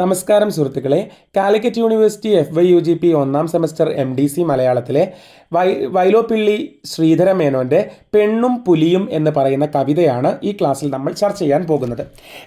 നമസ്കാരം സുഹൃത്തുക്കളെ. Calicut university F Y U G P ഒന്നാം സെമസ്റ്റർ എം ഡി സി മലയാളത്തിലെ വൈ വൈലോപ്പിള്ളി ശ്രീധര മേനോന്റെ പെണ്ണും പുലിയും എന്ന് പറയുന്ന കവിതയാണ് ഈ ക്ലാസ്സിൽ നമ്മൾ ചർച്ച ചെയ്യാൻ പോകുന്നത്.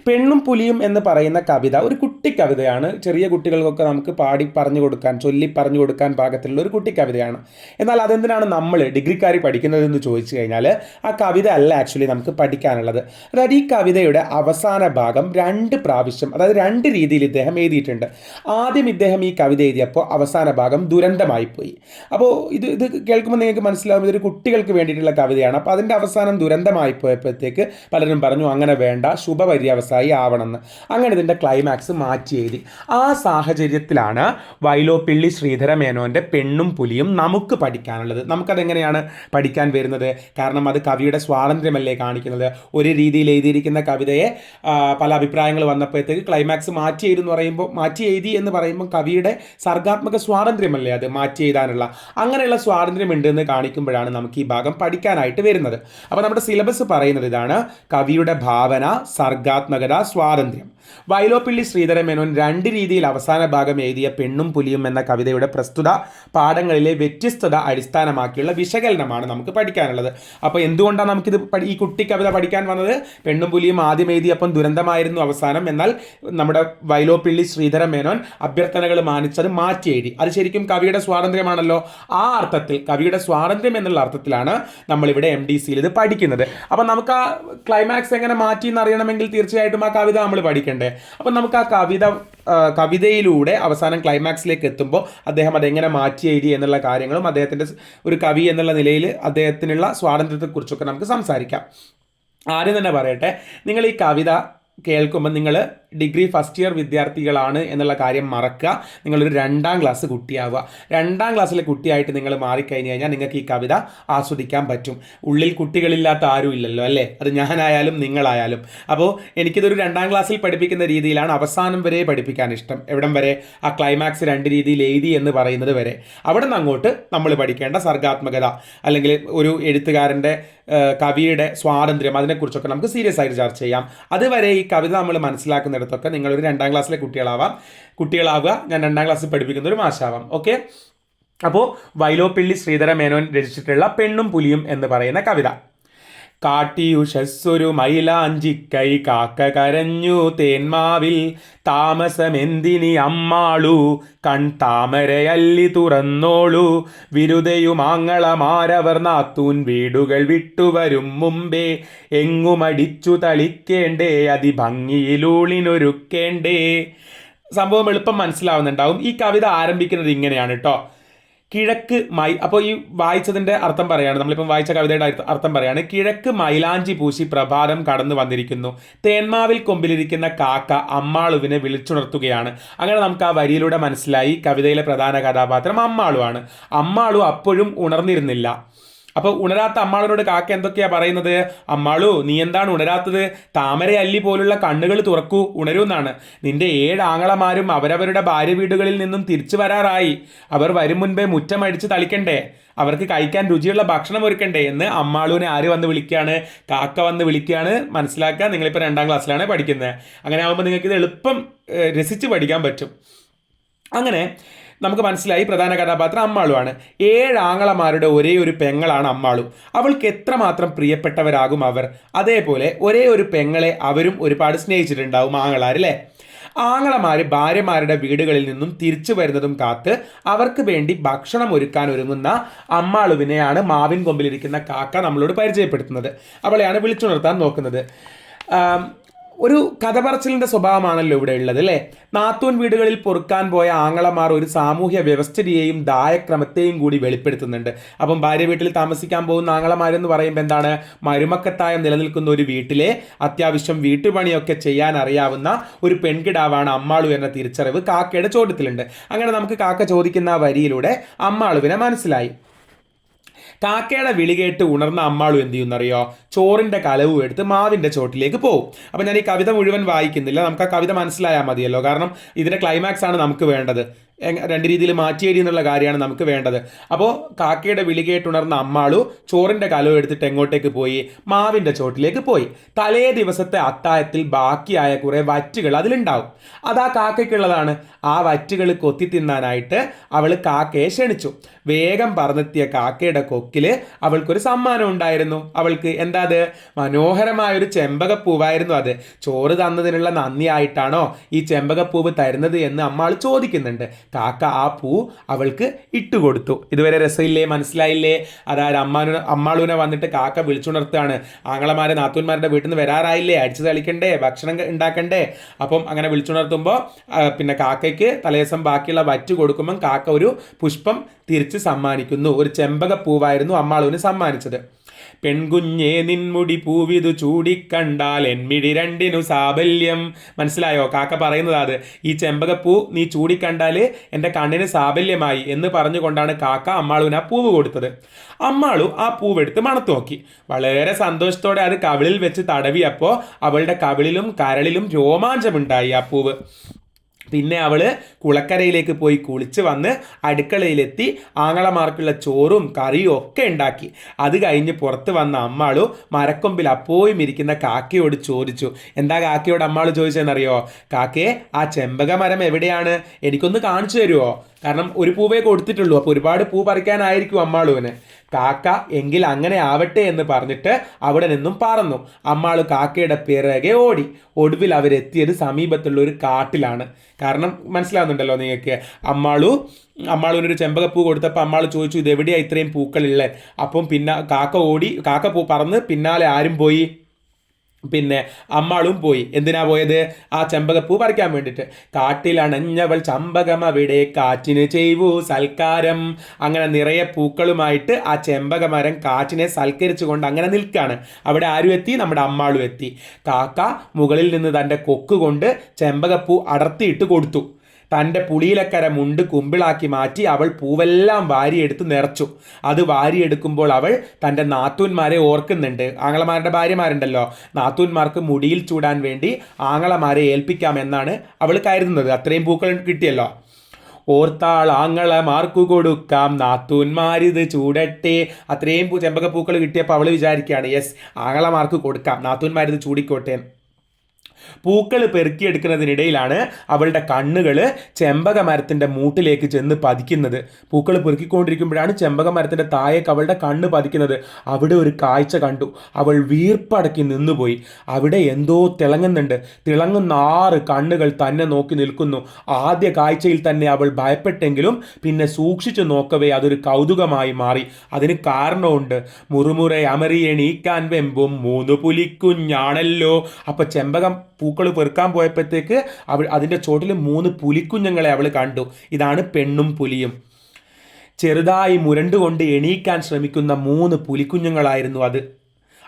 പെണ്ണും പുലിയും എന്ന് പറയുന്ന കവിത ഒരു കുട്ടി കവിതയാണ്. ചെറിയ കുട്ടികൾക്കൊക്കെ നമുക്ക് പാടി പറഞ്ഞു കൊടുക്കാൻ ചൊല്ലി പറഞ്ഞു കൊടുക്കാൻ പാകത്തിലുള്ള ഒരു കുട്ടി കവിതയാണ്. എന്നാൽ അതെന്തിനാണ് നമ്മൾ ഡിഗ്രിക്കാരി പഠിക്കുന്നതെന്ന് ചോദിച്ചു കഴിഞ്ഞാൽ ആ കവിത അല്ല ആക്ച്വലി നമുക്ക് പഠിക്കാനുള്ളത്. അതായത് ഈ കവിതയുടെ അവസാന ഭാഗം രണ്ട് പ്രാവശ്യം അതായത് രണ്ട് രീതിയിൽ ഇദ്ദേഹം എഴുതിയിട്ടുണ്ട്. ആദ്യം ഇദ്ദേഹം ഈ കവിത എഴുതിയപ്പോൾ അവസാന ഭാഗം ദുരന്തമായി പോയി അപ്പോൾ ഇത് ഇത് കേൾക്കുമ്പോൾ നിങ്ങൾക്ക് മനസ്സിലാവും ഇതൊരു കുട്ടികൾക്ക് വേണ്ടിയിട്ടുള്ള കവിതയാണ്. അപ്പോൾ അതിന്റെ അവസാനം ദുരന്തമായി പോയപ്പോഴത്തേക്ക് പലരും പറഞ്ഞു അങ്ങനെ വേണ്ട ശുഭപര്യവസായി ആവണമെന്ന്. അങ്ങനെ ഇതിന്റെ ക്ലൈമാക്സ് മാറ്റി എഴുതി. ആ സാഹചര്യത്തിലാണ് വൈലോപ്പിള്ളി ശ്രീധര മേനോന്റെ പെണ്ണും പുലിയും നമുക്ക് പഠിക്കാനുള്ളത്. നമുക്കതെങ്ങനെയാണ് പഠിക്കാൻ വരുന്നത്? കാരണം അത് കവിയുടെ സ്വാതന്ത്ര്യമല്ലേ കാണിക്കുന്നത്? ഒരു രീതിയിൽ എഴുതിയിരിക്കുന്ന കവിതയെ പല അഭിപ്രായങ്ങൾ വന്നപ്പോഴത്തേക്ക് ക്ലൈമാക്സ് മാറ്റി എഴുതി എന്ന് പറയുമ്പോൾ മാറ്റി എഴുതി എന്ന് പറയുമ്പോൾ കവിയുടെ സർഗാത്മക സ്വാതന്ത്ര്യമല്ലേ അത് മാറ്റി എഴുതാനുള്ള? അങ്ങനെയുള്ള സ്വാതന്ത്ര്യം ഉണ്ട് എന്ന് കാണിക്കുമ്പോഴാണ് നമുക്ക് ഈ ഭാഗം പഠിക്കാനായിട്ട് വരുന്നത്. അപ്പോൾ നമ്മുടെ സിലബസ് പറയുന്നത് ഇതാണ് കവിയുടെ ഭാവന സർഗാത്മകത സ്വാതന്ത്ര്യം. വൈലോപ്പിള്ളി ശ്രീധര മേനോൻ രണ്ട് രീതിയിൽ അവസാന ഭാഗം എഴുതിയ പെണ്ണും പുലിയും എന്ന കവിതയുടെ പ്രസ്തുത പാഠങ്ങളിലെ വ്യത്യസ്തത അടിസ്ഥാനമാക്കിയുള്ള വിശകലനമാണ് നമുക്ക് പഠിക്കാനുള്ളത്. അപ്പോൾ എന്തുകൊണ്ടാണ് നമുക്കിത് ഈ കുട്ടി കവിത പഠിക്കാൻ വന്നത്? പെണ്ണും പുലിയും ആദ്യം എഴുതിയപ്പം ദുരന്തമായിരുന്നു അവസാനം. എന്നാൽ നമ്മുടെ വൈലോപ്പിള്ളി ശ്രീധര മേനോൻ അഭ്യർത്ഥനകൾ മാനിച്ചത് മാറ്റി എഴുതി. അത് ശരിക്കും കവിയുടെ സ്വാതന്ത്ര്യമാണല്ലോ? ആ അർത്ഥത്തിൽ കവിയുടെ സ്വാതന്ത്ര്യം എന്നുള്ള അർത്ഥത്തിലാണ് നമ്മളിവിടെ എം ഡി സിയിൽ ഇത് പഠിക്കുന്നത്. അപ്പം നമുക്ക് ആ ക്ലൈമാക്സ് എങ്ങനെ മാറ്റി എന്ന് അറിയണമെങ്കിൽ തീർച്ചയായിട്ടും ആ കവിത നമ്മൾ പഠിക്കണ്ടേ അപ്പം നമുക്ക് ആ കവിത കവിതയിലൂടെ അവസാനം ക്ലൈമാക്സിലേക്ക് എത്തുമ്പോൾ അദ്ദേഹം അതെങ്ങനെ മാറ്റി എഴുതി എന്നുള്ള കാര്യങ്ങളും അദ്ദേഹത്തിന്റെ ഒരു കവി എന്നുള്ള നിലയിൽ അദ്ദേഹത്തിനുള്ള സ്വാതന്ത്ര്യത്തെക്കുറിച്ചൊക്കെ നമുക്ക് സംസാരിക്കാം. ആദ്യം തന്നെ പറയട്ടെ നിങ്ങൾ ഈ കവിത കേൾക്കുമ്പോൾ നിങ്ങൾ ഡിഗ്രി ഫസ്റ്റ് ഇയർ വിദ്യാർത്ഥികളാണ് എന്നുള്ള കാര്യം മറക്കുക. നിങ്ങളൊരു രണ്ടാം ക്ലാസ് കുട്ടിയാവുക. രണ്ടാം ക്ലാസ്സിലെ കുട്ടിയായിട്ട് നിങ്ങൾ മാറിക്കഴിഞ്ഞ് കഴിഞ്ഞാൽ നിങ്ങൾക്ക് ഈ കവിത ആസ്വദിക്കാൻ പറ്റും. ഉള്ളിൽ കുട്ടികളില്ലാത്ത ആരും ഇല്ലല്ലോ അല്ലേ? അത് ഞാനായാലും നിങ്ങളായാലും. അപ്പോൾ എനിക്കിതൊരു രണ്ടാം ക്ലാസ്സിൽ പഠിപ്പിക്കുന്ന രീതിയിലാണ് അവസാനം വരെ പഠിപ്പിക്കാൻ ഇഷ്ടം. എവിടം വരെ? ആ ക്ലൈമാക്സ് രണ്ട് രീതിയിൽ എഴുതി എന്ന് പറയുന്നത് വരെ. അവിടെ നിന്ന് അങ്ങോട്ട് നമ്മൾ പഠിക്കേണ്ട സർഗാത്മകത അല്ലെങ്കിൽ ഒരു എഴുത്തുകാരന്റെ കവിയുടെ സ്വാതന്ത്ര്യം അതിനെക്കുറിച്ചൊക്കെ നമുക്ക് സീരിയസ് ആയിട്ട് ചർച്ച ചെയ്യാം. അതുവരെ ഈ കവിത നമ്മൾ മനസ്സിലാക്കുന്നിടത്തൊക്കെ നിങ്ങളൊരു രണ്ടാം ക്ലാസ്സിലെ കുട്ടികളാവാം. കുട്ടികളാവുക ഞാൻ രണ്ടാം ക്ലാസ്സിൽ പഠിപ്പിക്കുന്ന ഒരു മാഷാവാം. ഓക്കെ അപ്പോൾ വൈലോപ്പിള്ളി ശ്രീധര മേനോൻ രചിച്ചിട്ടുള്ള പെണ്ണും പുലിയും എന്ന് പറയുന്ന കവിത. കാട്ടിയുഷസ്സൊരു മൈലാഞ്ചിക്കൈ കാക്ക കരഞ്ഞു തേന്മാവിൽ. താമസമെന്തിനി അമ്മാളു? കൺ താമരയല്ലി തുറന്നോളു. വിരുദയുമാങ്ങളമാരവർ നാത്തൂൻ വീടുകൾ വിട്ടുവരും മുമ്പേ. എങ്ങുമടിച്ചു തളിക്കേണ്ടേ? അതിഭംഗിയിലൂളിനൊരുക്കേണ്ടേ? സംഭവം എളുപ്പം മനസ്സിലാവുന്നുണ്ടാവും. ഈ കവിത ആരംഭിക്കുന്നത് ഇങ്ങനെയാണ് കേട്ടോ കിഴക്ക് മൈ അപ്പോൾ ഈ വായിച്ചതിന്റെ അർത്ഥം പറയാണ്. നമ്മളിപ്പം വായിച്ച കവിതയുടെ അർത്ഥം പറയാണ്. കിഴക്ക് മൈലാഞ്ചി പൂശി പ്രഭാതം കടന്നു വന്നിരിക്കുന്നു. തേന്മാവിൽ കൊമ്പിലിരിക്കുന്ന കാക്ക അമ്മാളുവിനെ വിളിച്ചുണർത്തുകയാണ്. അങ്ങനെ നമുക്ക് ആ വരിയിലൂടെ മനസ്സിലായി കവിതയിലെ പ്രധാന കഥാപാത്രം അമ്മാളുവാണ്. അമ്മാളു അപ്പോഴും ഉണർന്നിരുന്നില്ല. അപ്പോൾ ഉണരാത്ത അമ്മാളിനോട് കാക്ക എന്തൊക്കെയാ പറയുന്നത്? അമ്മാളു നീ എന്താണ് ഉണരാത്തത്? താമര അല്ലി പോലുള്ള കണ്ണുകൾ തുറക്കൂ ഉണരൂ എന്നാണ്. നിന്റെ ഏഴ് ആങ്ങളമാരും അവരവരുടെ ഭാര്യ വീടുകളിൽ നിന്നും തിരിച്ചു വരാറായി. അവർ വരും മുൻപേ മുറ്റമടിച്ച് തളിക്കണ്ടേ? അവർക്ക് കഴിക്കാൻ രുചിയുള്ള ഭക്ഷണം ഒരുക്കണ്ടേ? എന്ന് അമ്മാളുവിനെ ആര് വന്ന് വിളിക്കുകയാണ് കാക്ക വന്ന് വിളിക്കുകയാണ് മനസ്സിലാക്കുക നിങ്ങളിപ്പോൾ രണ്ടാം ക്ലാസ്സിലാണ് പഠിക്കുന്നത്. അങ്ങനെ ആകുമ്പോൾ നിങ്ങൾക്ക് ഇത് എളുപ്പം രസിച്ച് പഠിക്കാൻ പറ്റും. അങ്ങനെ നമുക്ക് മനസ്സിലായി പ്രധാന കഥാപാത്രം അമ്മാളുവാണ്. ഏഴ് ആങ്ങളമാരുടെ ഒരേ ഒരു പെങ്ങളാണ് അമ്മാളു. അവൾക്ക് എത്രമാത്രം പ്രിയപ്പെട്ടവരാകും അവർ. അതേപോലെ ഒരേ ഒരു പെങ്ങളെ അവരും ഒരുപാട് സ്നേഹിച്ചിട്ടുണ്ടാവും ആങ്ങളാർ അല്ലേ ആങ്ങളമാർ ഭാര്യമാരുടെ വീടുകളിൽ നിന്നും തിരിച്ചു വരുന്നതും കാത്ത് അവർക്ക് വേണ്ടി ഭക്ഷണം ഒരുക്കാൻ ഒരുങ്ങുന്ന അമ്മാളുവിനെയാണ് മാവിൻ കൊമ്പിലിരിക്കുന്ന കാക്ക നമ്മളോട് പരിചയപ്പെടുത്തുന്നത്. അവളെയാണ് വിളിച്ചുണർത്താൻ നോക്കുന്നത്. ഒരു കഥ പറച്ചിലിന്റെ സ്വഭാവമാണല്ലോ ഇവിടെ ഉള്ളത് അല്ലേ? നാത്തൂൻ വീടുകളിൽ പൊറുക്കാൻ പോയ ആങ്ങളമാർ ഒരു സാമൂഹ്യ വ്യവസ്ഥിതിയെയും ദായക്രമത്തെയും കൂടി വെളിപ്പെടുത്തുന്നുണ്ട്. അപ്പം ഭാര്യ വീട്ടിൽ താമസിക്കാൻ പോകുന്ന ആങ്ങളമാരെന്ന് പറയുമ്പോൾ എന്താണ്? മരുമക്കത്തായം നിലനിൽക്കുന്ന ഒരു വീട്ടിലെ അത്യാവശ്യം വീട്ടുപണിയൊക്കെ ചെയ്യാൻ അറിയാവുന്ന ഒരു പെൺകിടാവാണ് അമ്മാളു എന്ന തിരിച്ചറിവ് കാക്കയുടെ ചോദ്യത്തിലുണ്ട്. അങ്ങനെ നമുക്ക് കാക്ക ചോദിക്കുന്ന വരിയിലൂടെ അമ്മാളുവിനെ മനസ്സിലായി. കാക്കയുടെ വിളി കേട്ട് ഉണർന്ന അമ്മാളു എന്ത് ചെയ്യുന്നറിയോ ചോറിന്റെ കലവും എടുത്ത് മാവിന്റെ ചോട്ടിലേക്ക് പോകും അപ്പോൾ ഞാൻ ഈ കവിത മുഴുവൻ വായിക്കുന്നില്ല. നമുക്ക് ആ കവിത മനസ്സിലായാൽ മതിയല്ലോ. കാരണം ഇതിന്റെ ക്ലൈമാക്സ് ആണ് നമുക്ക് വേണ്ടത്. രണ്ട് രീതിയിൽ മാറ്റിയേരി എന്നുള്ള കാര്യമാണ് നമുക്ക് വേണ്ടത്. അപ്പോൾ കാക്കയുടെ വിളി കേട്ടുണർന്ന അമ്മാളു ചോറിന്റെ കലം എടുത്തിട്ട് എങ്ങോട്ടേക്ക് പോയി? മാവിന്റെ ചോട്ടിലേക്ക് പോയി. തലേ ദിവസത്തെ അത്തായത്തിൽ ബാക്കിയായ കുറേ വറ്റുകൾ അതിലുണ്ടാവും. അത് ആ കാക്കയ്ക്കുള്ളതാണ്. ആ വറ്റുകൾ കൊത്തി തിന്നാനായിട്ട് അവൾ കാക്കയെ ക്ഷണിച്ചു. വേഗം പറന്നെത്തിയ കാക്കയുടെ കൊക്കിൽ അവൾക്കൊരു സമ്മാനം ഉണ്ടായിരുന്നു. അവൾക്ക് എന്താ അത്? മനോഹരമായൊരു ചെമ്പകപ്പൂവായിരുന്നു അത്. ചോറ് തന്നതിനുള്ള നന്ദിയായിട്ടാണോ ഈ ചെമ്പകപ്പൂവ് തരുന്നത് എന്ന് അമ്മാൾ ചോദിക്കുന്നുണ്ട്. കാക്ക ആ പൂ അവൾക്ക് ഇട്ടുകൊടുത്തു. ഇതുവരെ രസമില്ലേ? മനസ്സിലായില്ലേ? അതായത് അമ്മാനു അമ്മാളൂനെ വന്നിട്ട് കാക്ക വിളിച്ചുണർത്തുകയാണ്. ആങ്ങളമാരെ നാത്തൂന്മാരുടെ വീട്ടിൽ നിന്ന് വരാറായില്ലേ? അടിച്ചു തളിക്കണ്ടേ? ഭക്ഷണം ഉണ്ടാക്കണ്ടേ? അപ്പം അങ്ങനെ വിളിച്ചുണർത്തുമ്പോൾ പിന്നെ കാക്കയ്ക്ക് തലേദിവസം ബാക്കിയുള്ള വറ്റ് കൊടുക്കുമ്പം കാക്ക ഒരു പുഷ്പം തിരിച്ച് സമ്മാനിക്കുന്നു. ഒരു ചെമ്പക പൂവായിരുന്നു അമ്മാളുവിന് സമ്മാനിച്ചത്. പെൺകുഞ്ഞേ നിൻമുടി പൂവിതു ചൂടിക്കണ്ടാൽ എൻമിടി രണ്ടിനു സാബല്യം. മനസ്സിലായോ? കാക്ക പറയുന്നത് അത്. ഈ ചെമ്പകപ്പൂ നീ ചൂടിക്കണ്ടാൽ എന്റെ കണ്ണിന് സാബല്യമായി എന്ന് പറഞ്ഞുകൊണ്ടാണ് കാക്ക അമ്മാളുവിന് ആ പൂവ് കൊടുത്തത്. അമ്മാളു ആ പൂവെടുത്ത് മണത്തു നോക്കി. വളരെ സന്തോഷത്തോടെ അത് കവിളിൽ വെച്ച് തടവിയപ്പോൾ അവളുടെ കവിളിലും കരളിലും രോമാഞ്ചമുണ്ടായി ആ പൂവ്. പിന്നെ അവൾ കുളക്കരയിലേക്ക് പോയി കുളിച്ച് വന്ന് അടുക്കളയിലെത്തി ആങ്ങളമാർക്കുള്ള ചോറും കറിയും ഒക്കെ ഉണ്ടാക്കി. അത് കഴിഞ്ഞ് പുറത്ത് വന്ന അമ്മാളു മരക്കൊമ്പിൽ അപ്പോയും ഇരിക്കുന്ന കാക്കയോട് ചോദിച്ചു എന്താ കാക്കയോട് അമ്മാളു ചോദിച്ചതെന്നറിയോ? കാക്കയെ ആ ചെമ്പക മരം എവിടെയാണ്? എനിക്കൊന്ന് കാണിച്ചു തരുമോ കാരണം ഒരു പൂവേ കൊടുത്തിട്ടുള്ളൂ. അപ്പോൾ ഒരുപാട് പൂ പറിക്കാനായിരിക്കും അമ്മാളുവിന്. കാക്ക എങ്കിൽ അങ്ങനെ ആവട്ടെ എന്ന് പറഞ്ഞിട്ട് അവിടെ നിന്നും പറന്നു. അമ്മാളു കാക്കയുടെ പിറകെ ഓടി. ഒടുവിൽ അവരെത്തിയത് സമീപത്തുള്ള ഒരു കാട്ടിലാണ്. കാരണം മനസ്സിലാവുന്നുണ്ടല്ലോ നിങ്ങൾക്ക്. അമ്മാളു അമ്മാളുവിനൊരു ചെമ്പകപ്പൂ കൊടുത്തപ്പോൾ അമ്മാൾ ചോദിച്ചു ഇത് എവിടെയാണ് ഇത്രയും പൂക്കളുള്ളത് അപ്പം പിന്നെ കാക്ക ഓടി കാക്ക പൂ പറന്ന് പിന്നാലെ ആരും പോയി. പിന്നെ അമ്മാളും പോയി. എന്തിനാ പോയത്? ആ ചെമ്പകപ്പൂ പറിക്കാൻ വേണ്ടിട്ട്. കാട്ടിലണഞ്ഞവൾ ചമ്പകം അവിടെ കാറ്റിന് ചെയ്വു. സൽക്കാരം. അങ്ങനെ നിറയെ പൂക്കളുമായിട്ട് ആ ചെമ്പകമരം കാറ്റിനെ സൽക്കരിച്ചു കൊണ്ട് അങ്ങനെ നിൽക്കുകയാണ് അവിടെ ആരും എത്തി? നമ്മുടെ അമ്മാളും എത്തി. കാക്ക മുകളിൽ നിന്ന് തന്റെ കൊക്ക് കൊണ്ട് ചെമ്പകപ്പൂ അടർത്തിയിട്ട് കൊടുത്തു. തന്റെ പുളിയിലക്കര മുണ്ട് കുമ്പിളാക്കി മാറ്റി അവൾ പൂവെല്ലാം വാരിയെടുത്ത് നിറച്ചു. അത് വാരിയെടുക്കുമ്പോൾ അവൾ തന്റെ നാത്തൂന്മാരെ ഓർക്കുന്നുണ്ട്. ആങ്ങളമാരുടെ ഭാര്യമാരുണ്ടല്ലോ. നാത്തൂന്മാർക്ക് മുടിയിൽ ചൂടാൻ വേണ്ടി ആങ്ങളമാരെ ഏൽപ്പിക്കാമെന്നാണ് അവൾ കരുതുന്നത്. അത്രയും പൂക്കൾ കിട്ടിയല്ലോ. ഓർത്താൾ ആങ്ങളെ മാർക്കു കൊടുക്കാം. നാത്തൂന്മാരിത് ചൂടട്ടെ. അത്രയും ചെമ്പക ചെമ്പകപ്പൂക്കൾ കിട്ടിയപ്പോൾ അവൾ വിചാരിക്കുകയാണ് യെസ് ആങ്ങളമാർക്ക് കൊടുക്കാം. നാത്തൂന്മാരിത് ചൂടിക്കോട്ടെ. പൂക്കൾ പെറുക്കിയെടുക്കുന്നതിനിടയിലാണ് അവളുടെ കണ്ണുകൾ ചെമ്പക മരത്തിന്റെ മൂട്ടിലേക്ക് ചെന്ന് പതിക്കുന്നത്. പൂക്കൾ പെറുക്കിക്കൊണ്ടിരിക്കുമ്പോഴാണ് ചെമ്പക മരത്തിന്റെ താഴേക്ക് അവളുടെ കണ്ണ് പതിക്കുന്നത്. അവിടെ ഒരു കാഴ്ച കണ്ടു. അവൾ വീർപ്പടക്കി നിന്നുപോയി. അവിടെ എന്തോ തിളങ്ങുന്നുണ്ട്. തിളങ്ങുന്ന ആറ് കണ്ണുകൾ തന്നെ നോക്കി നിൽക്കുന്നു. ആദ്യ കാഴ്ചയിൽ തന്നെ അവൾ ഭയപ്പെട്ടെങ്കിലും പിന്നെ സൂക്ഷിച്ചു നോക്കവേ അതൊരു കൗതുകമായി മാറി. അതിന് കാരണമുണ്ട്. മുറുമുറെ അമറിയെണീക്കാൻ വെമ്പും മൂന്ന് പുലിക്കുഞ്ഞാണല്ലോ അപ്പൊ ചെമ്പകം പൂക്കൾ പെറുക്കാൻ പോയപ്പോഴത്തേക്ക് അവൾ അതിന്റെ ചോട്ടിൽ മൂന്ന് പുലിക്കുഞ്ഞുങ്ങളെ അവൾ കണ്ടു. ഇതാണ് പെണ്ണും പുലിയും. ചെറുതായി മുരണ്ടുകൊണ്ട് എണീക്കാൻ ശ്രമിക്കുന്ന മൂന്ന് പുലിക്കുഞ്ഞുങ്ങളായിരുന്നു അത്.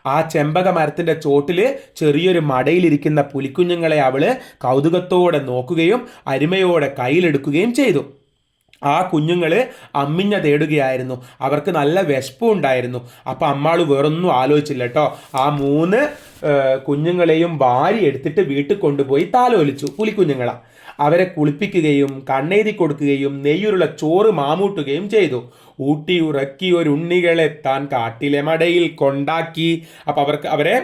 ആ ചെമ്പക മരത്തിന്റെ ചോട്ടിൽ ചെറിയൊരു മടയിലിരിക്കുന്ന പുലിക്കുഞ്ഞുങ്ങളെ അവൾ കൗതുകത്തോടെ നോക്കുകയും അരുമയോടെ കയ്യിലെടുക്കുകയും ചെയ്തു. ആ കുഞ്ഞുങ്ങൾ അമ്മിഞ്ഞ തേടുകയായിരുന്നു. അവർക്ക് നല്ല വിശപ്പും ഉണ്ടായിരുന്നു. അപ്പം അമ്മാൾ വേറൊന്നും ആലോചിച്ചില്ല കേട്ടോ. ആ മൂന്ന് കുഞ്ഞുങ്ങളെയും വാരി എടുത്തിട്ട് വീട്ടിൽ കൊണ്ടുപോയി താലോലിച്ചു. പുലിക്കുഞ്ഞുങ്ങളാ. അവരെ കുളിപ്പിക്കുകയും കണ്ണെഴുതി കൊടുക്കുകയും നെയ്യുരുള്ള ചോറ് മാമൂട്ടുകയും ചെയ്തു. ഊട്ടി ഉറക്കി ഒരു ഉണ്ണികളെ താൻ കാട്ടിലെ മടയിൽ കൊണ്ടാക്കി. അപ്പം അവർക്ക് അവരെ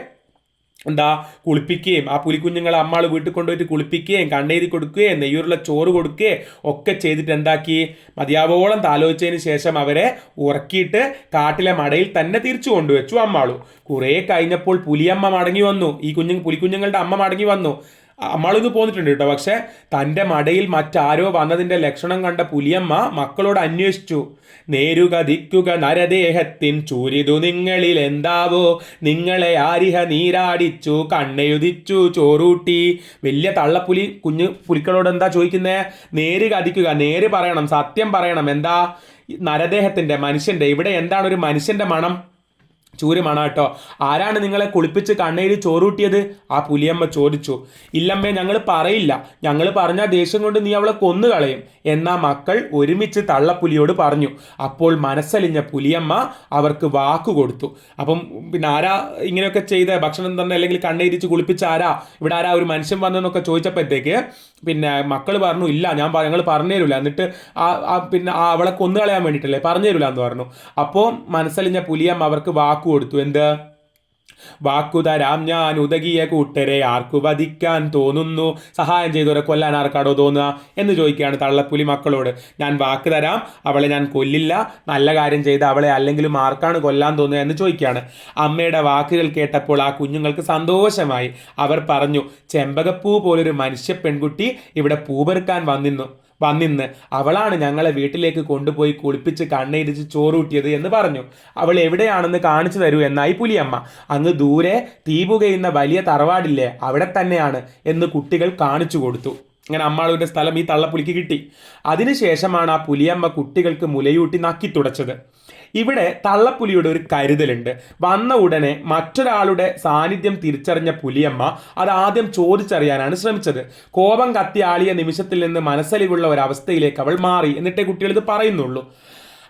എന്താ കുളിപ്പിക്കുകയും ആ പുലിക്കുഞ്ഞുങ്ങളെ അമ്മാൾ വീട്ടിൽ കൊണ്ടുപോയിട്ട് കുളിപ്പിക്കുകയും കണ്ണെഴുതി കൊടുക്കുകയും നെയ്യൂരുള്ള ചോറ് കൊടുക്കുകയും ഒക്കെ ചെയ്തിട്ട് എന്താക്കി? മതിയാവോളം താലോചിച്ചതിന് ശേഷം അവരെ ഉറക്കിയിട്ട് കാട്ടിലെ മടയിൽ തന്നെ തിരിച്ചു കൊണ്ടുവച്ചു അമ്മാളു. കുറേ കഴിഞ്ഞപ്പോൾ പുലിയമ്മ മടങ്ങി വന്നു. ഈ കുഞ്ഞു പുലിക്കുഞ്ഞുങ്ങളുടെ അമ്മ മടങ്ങി വന്നു. അമ്മാളിത് പോന്നിട്ടുണ്ട് കേട്ടോ പക്ഷേ തന്റെ മടയിൽ മറ്റാരോ വന്നതിന്റെ ലക്ഷണം കണ്ട പുലിയമ്മ മക്കളോട് അന്വേഷിച്ചു. നേരുക ദിക്കുക നരദേഹത്തിൻ ചൂരിതു നിങ്ങളിൽ എന്താവോ? നിങ്ങളെ ആരിഹ നീരാടിച്ചു കണ്ണെഴുതിച്ചു ചോറൂട്ടി. വലിയ തള്ളപ്പുലി കുഞ്ഞു പുലിക്കളോട് എന്താ ചോദിക്കുന്നേ? നേര് കതിക്കുക നേര് പറയണം സത്യം പറയണം. എന്താ? നരദേഹത്തിന്റെ മനുഷ്യന്റെ ഇവിടെ എന്താണ് ഒരു മനുഷ്യന്റെ മണം? ചൂരുമണ കേട്ടോ. ആരാണ് നിങ്ങളെ കുളിപ്പിച്ച് കണ്ണയിൽ ചോറൂട്ടിയത്? ആ പുലിയമ്മ ചോദിച്ചു. ഇല്ലമ്മേ ഞങ്ങൾ പറയില്ല. ഞങ്ങൾ പറഞ്ഞ ദേഷ്യം കൊണ്ട് നീ അവളെ കൊന്നു കളയും എന്നാ മക്കൾ ഒരുമിച്ച് തള്ളപ്പുലിയോട് പറഞ്ഞു. അപ്പോൾ മനസ്സലിഞ്ഞ പുലിയമ്മ അവർക്ക് വാക്ക് കൊടുത്തു. അപ്പം പിന്നെ ആരാ ഇങ്ങനെയൊക്കെ ചെയ്ത? ഭക്ഷണം തന്നെ? അല്ലെങ്കിൽ കണ്ണയിരിച്ച് കുളിപ്പിച്ച ആരാ ഇവിടെ ആരാ ഒരു മനുഷ്യൻ വന്നെന്നൊക്കെ ചോദിച്ചപ്പോഴത്തേക്ക് പിന്നെ മക്കൾ പറഞ്ഞു ഇല്ല ഞാൻ ഞങ്ങൾ പറഞ്ഞു തരില്ല എന്നിട്ട് ആ പിന്നെ അവളെ കൊന്നു കളയാൻ വേണ്ടിയിട്ടല്ലേ പറഞ്ഞു തരില്ല എന്ന് പറഞ്ഞു. അപ്പോൾ മനസ്സലിഞ്ഞ പുലിയം അവർക്ക് വാക്ക് കൊടുത്തു. എന്ത്? വാക്കു തരാം ഞാൻ ഉദകിയ കൂട്ടരെ ആർക്കു വധിക്കാൻ തോന്നുന്നു? സഹായം ചെയ്തവരെ കൊല്ലാൻ ആർക്കാടോ തോന്നുക? എന്ന് ചോദിക്കുകയാണ് തള്ളപ്പുലി മക്കളോട്. ഞാൻ വാക്ക് തരാം അവളെ ഞാൻ കൊല്ലില്ല. നല്ല കാര്യം ചെയ്ത് അവളെ അല്ലെങ്കിലും ആർക്കാണ് കൊല്ലാൻ തോന്നുക എന്ന് ചോദിക്കുകയാണ്. അമ്മയുടെ വാക്കുകൾ കേട്ടപ്പോൾ ആ കുഞ്ഞുങ്ങൾക്ക് സന്തോഷമായി. അവർ പറഞ്ഞു ചെമ്പകപ്പൂ പോലൊരു മനുഷ്യ പെൺകുട്ടി ഇവിടെ പൂപെറുക്കാൻ വന്നിരുന്നു. വന്നിന്ന് അവളാണ് ഞങ്ങളെ വീട്ടിലേക്ക് കൊണ്ടുപോയി കുളിപ്പിച്ച് കണ്ണയിരിച്ച് ചോറൂട്ടിയത് എന്ന് പറഞ്ഞു. അവൾ എവിടെയാണെന്ന് കാണിച്ചു തരൂ എന്നായി പുലിയമ്മ. അങ്ങ് ദൂരെ തീ പുകയുന്ന വലിയ തറവാടില്ലേ അവിടെ തന്നെയാണ് എന്ന് കുട്ടികൾ കാണിച്ചു കൊടുത്തു. അങ്ങനെ അമ്മാളുടെ സ്ഥലം ഈ തള്ളപ്പുലിക്ക് കിട്ടി. അതിനുശേഷമാണ് ആ പുലിയമ്മ കുട്ടികൾക്ക് മുലയൂട്ടി നക്കി തുടച്ചത്. ഇവിടെ തള്ളപ്പുലിയുടെ ഒരു കരുതലുണ്ട്. വന്ന ഉടനെ മറ്റൊരാളുടെ സാന്നിധ്യം തിരിച്ചറിഞ്ഞ പുലിയമ്മ അത് ആദ്യം ചോദിച്ചറിയാനാണ് ശ്രമിച്ചത്. കോപം കത്തി ആളിയ നിമിഷത്തിൽ നിന്ന് മനസ്സലിവുള്ള ഒരവസ്ഥയിലേക്ക് അവൾ മാറി. എന്നിട്ടേ കുട്ടികൾ ഇത് പറയുന്നുള്ളൂ.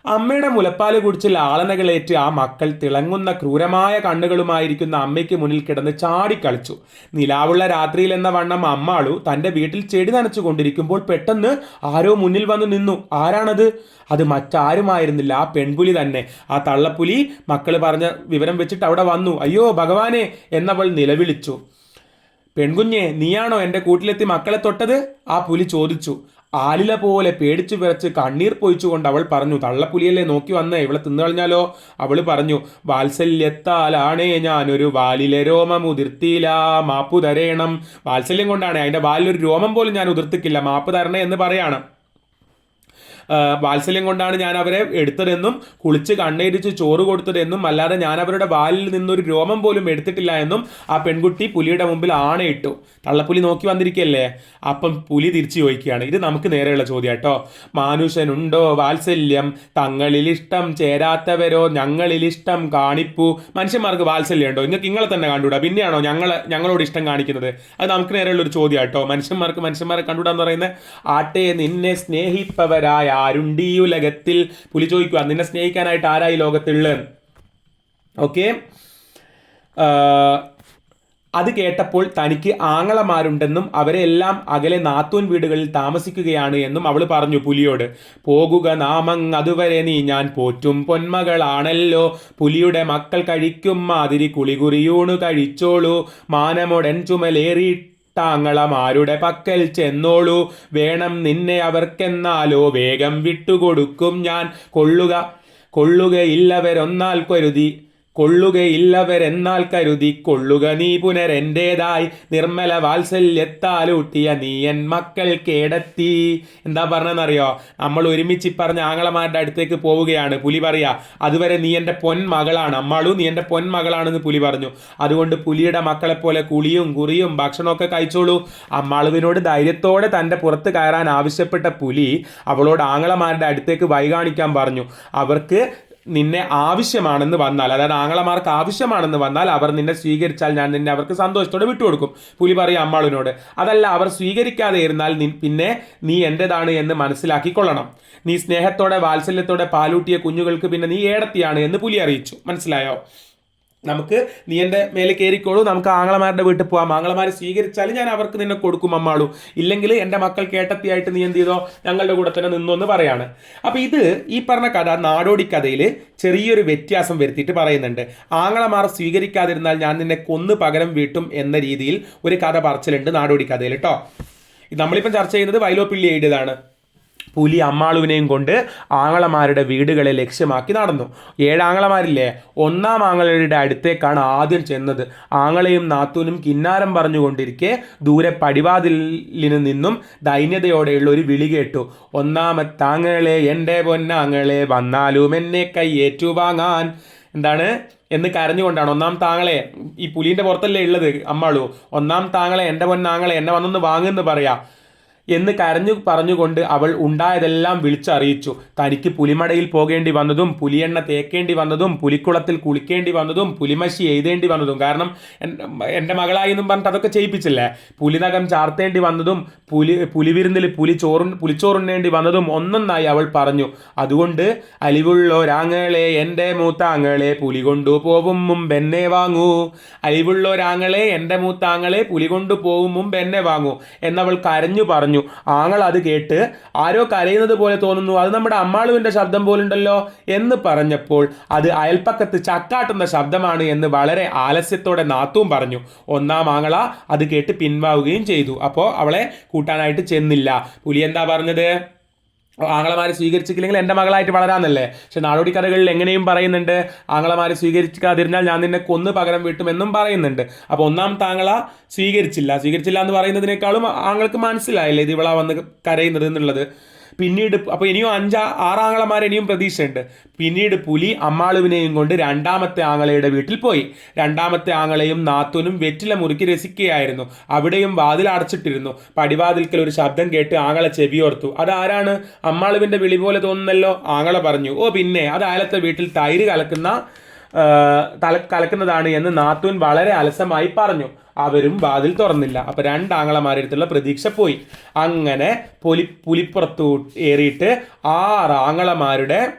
അമ്മയുടെ മുലപ്പാൽ കുടിച്ച് ലാളനകളേറ്റ് ആ മക്കൾ തിളങ്ങുന്ന ക്രൂരമായ കണ്ണുകളുമായിരിക്കുന്ന അമ്മയ്ക്ക് മുന്നിൽ കിടന്ന് ചാടിക്കളിച്ചു നിലാവുള്ള രാത്രിയിൽ എന്ന വണ്ണം അമ്മാളു തന്റെ വീട്ടിൽ ചെടി നനച്ചു കൊണ്ടിരിക്കുമ്പോൾ പെട്ടെന്ന് ആരോ മുന്നിൽ വന്ന് നിന്നു. ആരാണത്? അത് മറ്റാരുമായിരുന്നില്ല. ആ പെൺപുലി തന്നെ. ആ തള്ളപ്പുലി മക്കൾ പറഞ്ഞ വിവരം വെച്ചിട്ട് അവിടെ വന്നു. അയ്യോ ഭഗവാനെ എന്നവൾ നിലവിളിച്ചു. പെൺകുഞ്ഞെ നീയാണോ എന്റെ കൂട്ടിലെത്തി മക്കളെ തൊട്ടത്? ആ പുലി ചോദിച്ചു. ആലില പോലെ പേടിച്ചു വിറച്ച് കണ്ണീർ പൊയിച്ചുകൊണ്ട് അവൾ പറഞ്ഞു തള്ളപ്പുലിയല്ലേ നോക്കി വന്നേ ഇവളെ തിന്നു കളഞ്ഞാലോ അവൾ പറഞ്ഞു വാത്സല്യത്താലാണേ ഞാനൊരു വാലിലെ രോമം ഉതിർത്തിയില്ല മാപ്പു തരേണം. വാത്സല്യം കൊണ്ടാണ് അതിന്റെ വാലിലൊരു രോമം പോലും ഞാൻ ഉതിർത്തിക്കില്ല മാപ്പ് തരണേ എന്ന് പറയാണ്. വാത്സല്യം കൊണ്ടാണ് ഞാൻ അവരെ എടുത്തതെന്നും കുളിച്ച് കണ്ണേരിച്ച് ചോറ് കൊടുത്തതെന്നും അല്ലാതെ ഞാൻ അവരുടെ വാലിൽ നിന്നൊരു രോമം പോലും എടുത്തിട്ടില്ല എന്നും ആ പെൺകുട്ടി പുലിയുടെ മുമ്പിൽ ആണയിട്ടു. തള്ളപ്പുലി നോക്കി വന്നിരിക്കല്ലേ? അപ്പം പുലി തിരിച്ചു ചോദിക്കുകയാണ്. ഇത് നമുക്ക് നേരെയുള്ള ചോദ്യം കേട്ടോ. മാനുഷനുണ്ടോ വാത്സല്യം? തങ്ങളിൽ ഇഷ്ടം ചേരാത്തവരോ? ഞങ്ങളിൽ ഇഷ്ടം കാണിപ്പു? മനുഷ്യന്മാർക്ക് വാത്സല്യം ഉണ്ടോ നിങ്ങൾക്ക് ഇങ്ങളെ തന്നെ കണ്ടുകൂടാ. പിന്നെയാണോ ഞങ്ങൾ ഞങ്ങളോട് ഇഷ്ടം കാണിക്കുന്നത്? അത് നമുക്ക് നേരെയുള്ള ഒരു ചോദ്യം കേട്ടോ. മനുഷ്യന്മാർക്ക് മനുഷ്യന്മാരെ കണ്ടുകൂടാന്ന് പറയുന്നത് ആട്ടെ നിന്നെ സ്നേഹിപ്പവരായ ആരുണ്ടീ ഉലകത്തിൽ പുലി ചോദിക്കുക നിന്നെ സ്നേഹിക്കാനായിട്ട് ആരായി ലോകത്തുള്ളത് ഓക്കെ അത് കേട്ടപ്പോൾ തനിക്ക് ആങ്ങളമാരുണ്ടെന്നും അവരെല്ലാം അകലെ നാത്തൂൻ വീടുകളിൽ താമസിക്കുകയാണ് എന്നും അവൾ പറഞ്ഞു പുലിയോട്. പോകുക നാമങ് അതുവരെ നീ ഞാൻ പോറ്റും പൊന്മകളാണല്ലോ. പുലിയുടെ മക്കൾ കഴിക്കും മാതിരി കുളികുറിയൂണു കഴിച്ചോളൂ. മാനമൊടൻ ചുമലേറിയിട്ടാങ്ങളമാരുടെ പക്കൽ ചെന്നോളൂ. വേണം നിന്നെ അവർക്കെന്നാലോ വേഗം വിട്ടുകൊടുക്കും ഞാൻ. കൊള്ളുക കൊള്ളുകയില്ലവരൊന്നാൽ കരുതി കൊള്ളുകയില്ലവരെന്നാൽ കരുതി കൊള്ളുക നീ പുനരെന്റേതായി നിർമ്മല വാത്സല്യത്താലൂട്ടിയ നീ എൻ മക്കൾ കേടത്തി. എന്താ പറഞ്ഞെന്നറിയോ നമ്മൾ ഒരുമിച്ച് പറഞ്ഞ ആങ്ങളമാരുടെ അടുത്തേക്ക് പോവുകയാണ്. പുലി പറയാ അതുവരെ നീ എന്റെ പൊന്മകളാണ്. അമ്മാളു നീ എന്റെ പൊന്മകളാണെന്ന് പുലി പറഞ്ഞു. അതുകൊണ്ട് പുലിയുടെ മക്കളെ പോലെ കുളിയും കുറിയും ഭക്ഷണമൊക്കെ കഴിച്ചോളൂ. അമ്മാളുവിനോട് ധൈര്യത്തോടെ തന്റെ പുറത്ത് കയറാൻ ആവശ്യപ്പെട്ട പുലി അവളോട് ആങ്ങളമാരുടെ അടുത്തേക്ക് വൈകാണിക്കാൻ പറഞ്ഞു. അവർക്ക് നിന്നെ ആവശ്യമാണെന്ന് വന്നാൽ അതായത് ആങ്ങളമാർക്ക് ആവശ്യമാണെന്ന് വന്നാൽ അവർ നിന്നെ സ്വീകരിച്ചാൽ ഞാൻ നിന്നെ അവർക്ക് സന്തോഷത്തോടെ വിട്ടുകൊടുക്കും. പുലി പറയും അമ്മാളിനോട് അതല്ല അവർ സ്വീകരിക്കാതെ ഇരുന്നാൽ പിന്നെ നീ എന്റെതാണ് എന്ന് മനസ്സിലാക്കിക്കൊള്ളണം. നീ സ്നേഹത്തോടെ വാത്സല്യത്തോടെ പാലൂട്ടിയ കുഞ്ഞുങ്ങൾക്ക് പിന്നെ നീ ഏടത്തിയാണ് എന്ന് പുലി അറിയിച്ചു. മനസ്സിലായോ? നമുക്ക് നീ എന്റെ മേലെ കയറിക്കോളൂ. നമുക്ക് ആങ്ങളമാരുടെ വീട്ടിൽ പോവാം. ആങ്ങളമാരെ സ്വീകരിച്ചാൽ ഞാൻ അവർക്ക് നിന്നെ കൊടുക്കും അമ്മാളൂ. ഇല്ലെങ്കിൽ എന്റെ മക്കൾ കേട്ടത്തിയായിട്ട് നീ എന്ത് ചെയ്തോ? ഞങ്ങളുടെ കൂടെ തന്നെ നിന്നു എന്ന് പറയാണ്. അപ്പോൾ ഇത് ഈ പറഞ്ഞ കഥ നാടോടി കഥയിൽ ചെറിയൊരു വ്യത്യാസം വരുത്തിയിട്ട് പറയുന്നുണ്ട്. ആങ്ങളമാർ സ്വീകരിക്കാതിരുന്നാൽ ഞാൻ നിന്നെ കൊന്ന് പകരം വീട്ടും എന്ന രീതിയിൽ ഒരു കഥ പറച്ചിലുണ്ട് നാടോടി കഥയിൽ കേട്ടോ നമ്മളിപ്പം ചർച്ച ചെയ്യുന്നത് വൈലോപ്പിള്ളി എഴുതിയതാണ്. പുലി അമ്മാളുവിനെയും കൊണ്ട് ആങ്ങളമാരുടെ വീടുകളെ ലക്ഷ്യമാക്കി നടന്നു. ഏഴാങ്ങളമാരില്ലേ? ഒന്നാം ആങ്ങളയുടെ അടുത്തേക്കാണ് ആദ്യം ചെന്നത്. ആങ്ങളെയും നാത്തൂനും കിന്നാരം പറഞ്ഞുകൊണ്ടിരിക്കെ ദൂരെ പടിവാതിലിന് നിന്നും ദൈന്യതയോടെയുള്ള ഒരു വിളി കേട്ടു. ഒന്നാമത്താങ്ങളെ എന്റെ പൊന്നാങ്ങളെ വന്നാലും എന്നെ കൈയേറ്റുവാങ്ങാൻ എന്താണ്? എന്ന് കരഞ്ഞുകൊണ്ടാണ് ഒന്നാം താങ്ങളെ ഈ പുലിന്റെ പുറത്തല്ലേ ഉള്ളത് അമ്മാളു? ഒന്നാം താങ്ങളെ എന്റെ പൊന്നാങ്ങളെ എന്നെ വന്നൊന്ന് വാങ്ങുമെന്ന് പറയാ. എന്ന് കരഞ്ഞു പറഞ്ഞുകൊണ്ട് അവൾ ഉണ്ടായതെല്ലാം വിളിച്ചറിയിച്ചു. തനിക്ക് പുലിമടയിൽ പോകേണ്ടി വന്നതും പുലിയെണ്ണ തേക്കേണ്ടി വന്നതും പുലിക്കുളത്തിൽ കുളിക്കേണ്ടി വന്നതും പുലിമശി എഴുതേണ്ടി വന്നതും. കാരണം എന്റെ മകളായി എന്നും പറഞ്ഞിട്ട് അതൊക്കെ ചെയ്യിപ്പിച്ചില്ലേ? പുലിനകം ചാർത്തേണ്ടി വന്നതും പുലി പുലിവിരുന്നിൽ പുലി ചോറു പുലിച്ചോറുണ്ണേണ്ടി വന്നതും ഒന്നൊന്നായി അവൾ പറഞ്ഞു. അതുകൊണ്ട് അലിവുള്ളോരാങ്ങളെ എന്റെ മൂത്താങ്ങളെ പുലി കൊണ്ടു പോവും മുമ്പ് എന്നെ വാങ്ങൂ. അലിവുള്ളോരാങ്ങളെ എന്റെ മൂത്താങ്ങളെ പുലി കൊണ്ടു പോവും മുമ്പ് എന്നെ വാങ്ങൂ. എന്നവൾ കരഞ്ഞു പറഞ്ഞു. ആങ്ങൾ അത് കേട്ട് ആരോ കരയുന്നത് പോലെ തോന്നുന്നു അത് നമ്മുടെ അമ്മാളുവിന്റെ ശബ്ദം പോലുണ്ടല്ലോ എന്ന് പറഞ്ഞപ്പോൾ അത് അയൽപ്പക്കത്ത് ചക്കാട്ടുന്ന ശബ്ദമാണ് എന്ന് വളരെ ആലസ്യത്തോടെ നാത്തും പറഞ്ഞു. ഒന്നാം ആങ്ങള അത് കേട്ട് പിൻവാവുകയും ചെയ്തു. അപ്പോൾ അവളെ കൂട്ടാനായിട്ട് ചെന്നില്ല. പുലി എന്താ പറഞ്ഞത്? ആങ്ങളമാരെ സ്വീകരിച്ചില്ലെങ്കിൽ എന്റെ മകളായിട്ട് വളരാന്നല്ലേ? പക്ഷെ നാടോടി കഥകളിൽ എങ്ങനെയും പറയുന്നുണ്ട് ആങ്ങളമാരെ സ്വീകരിക്കാതിരുന്നാൽ ഞാൻ നിന്നെ കൊന്ന് പകരം വീട്ടുമെന്നും പറയുന്നുണ്ട്. അപ്പോൾ ഒന്നാം താങ്കള സ്വീകരിച്ചില്ല. സ്വീകരിച്ചില്ല എന്ന് പറയുന്നതിനേക്കാളും ആങ്ങൾക്ക് മനസ്സിലായില്ലേ ഇത് ഇവളാ വന്ന് കരയുന്നത് എന്നുള്ളത്? പിന്നീട് അപ്പോൾ ഇനിയും അഞ്ചാ ആറാങ്ങളമാർ ഇനിയും പ്രതീക്ഷയുണ്ട്. പിന്നീട് പുലി അമ്മാളുവിനെയും കൊണ്ട് രണ്ടാമത്തെ ആങ്ങളയുടെ വീട്ടിൽ പോയി. രണ്ടാമത്തെ ആങ്ങളെയും നാത്തൂനും വെറ്റില മുറുക്കി രസിക്കുകയായിരുന്നു. അവിടെയും വാതിൽ അടച്ചിട്ടിരുന്നു. പടിവാതിൽക്കൽ ഒരു ശബ്ദം കേട്ട് ആങ്ങളെ ചെവിയോർത്തു അതാരാണ്? അമ്മാളുവിന്റെ വിളി പോലെ തോന്നുന്നല്ലോ ആങ്ങള പറഞ്ഞു. ഓ പിന്നെ അത് അയലത്തെ വീട്ടിൽ തൈര് കലക്കുന്ന തല കലക്കുന്നതാണ് എന്ന് നാത്തൂൻ വളരെ അലസമായി പറഞ്ഞു. അവരും വാതിൽ തുറന്നില്ല. അപ്പൊ രണ്ടാങ്ങളമാരടുത്തുള്ള പ്രതീക്ഷ പോയി. അങ്ങനെ പുലി പുലിപ്പുറത്തു ഏറിയിട്ട് ആറാങ്ങളമാരുടെ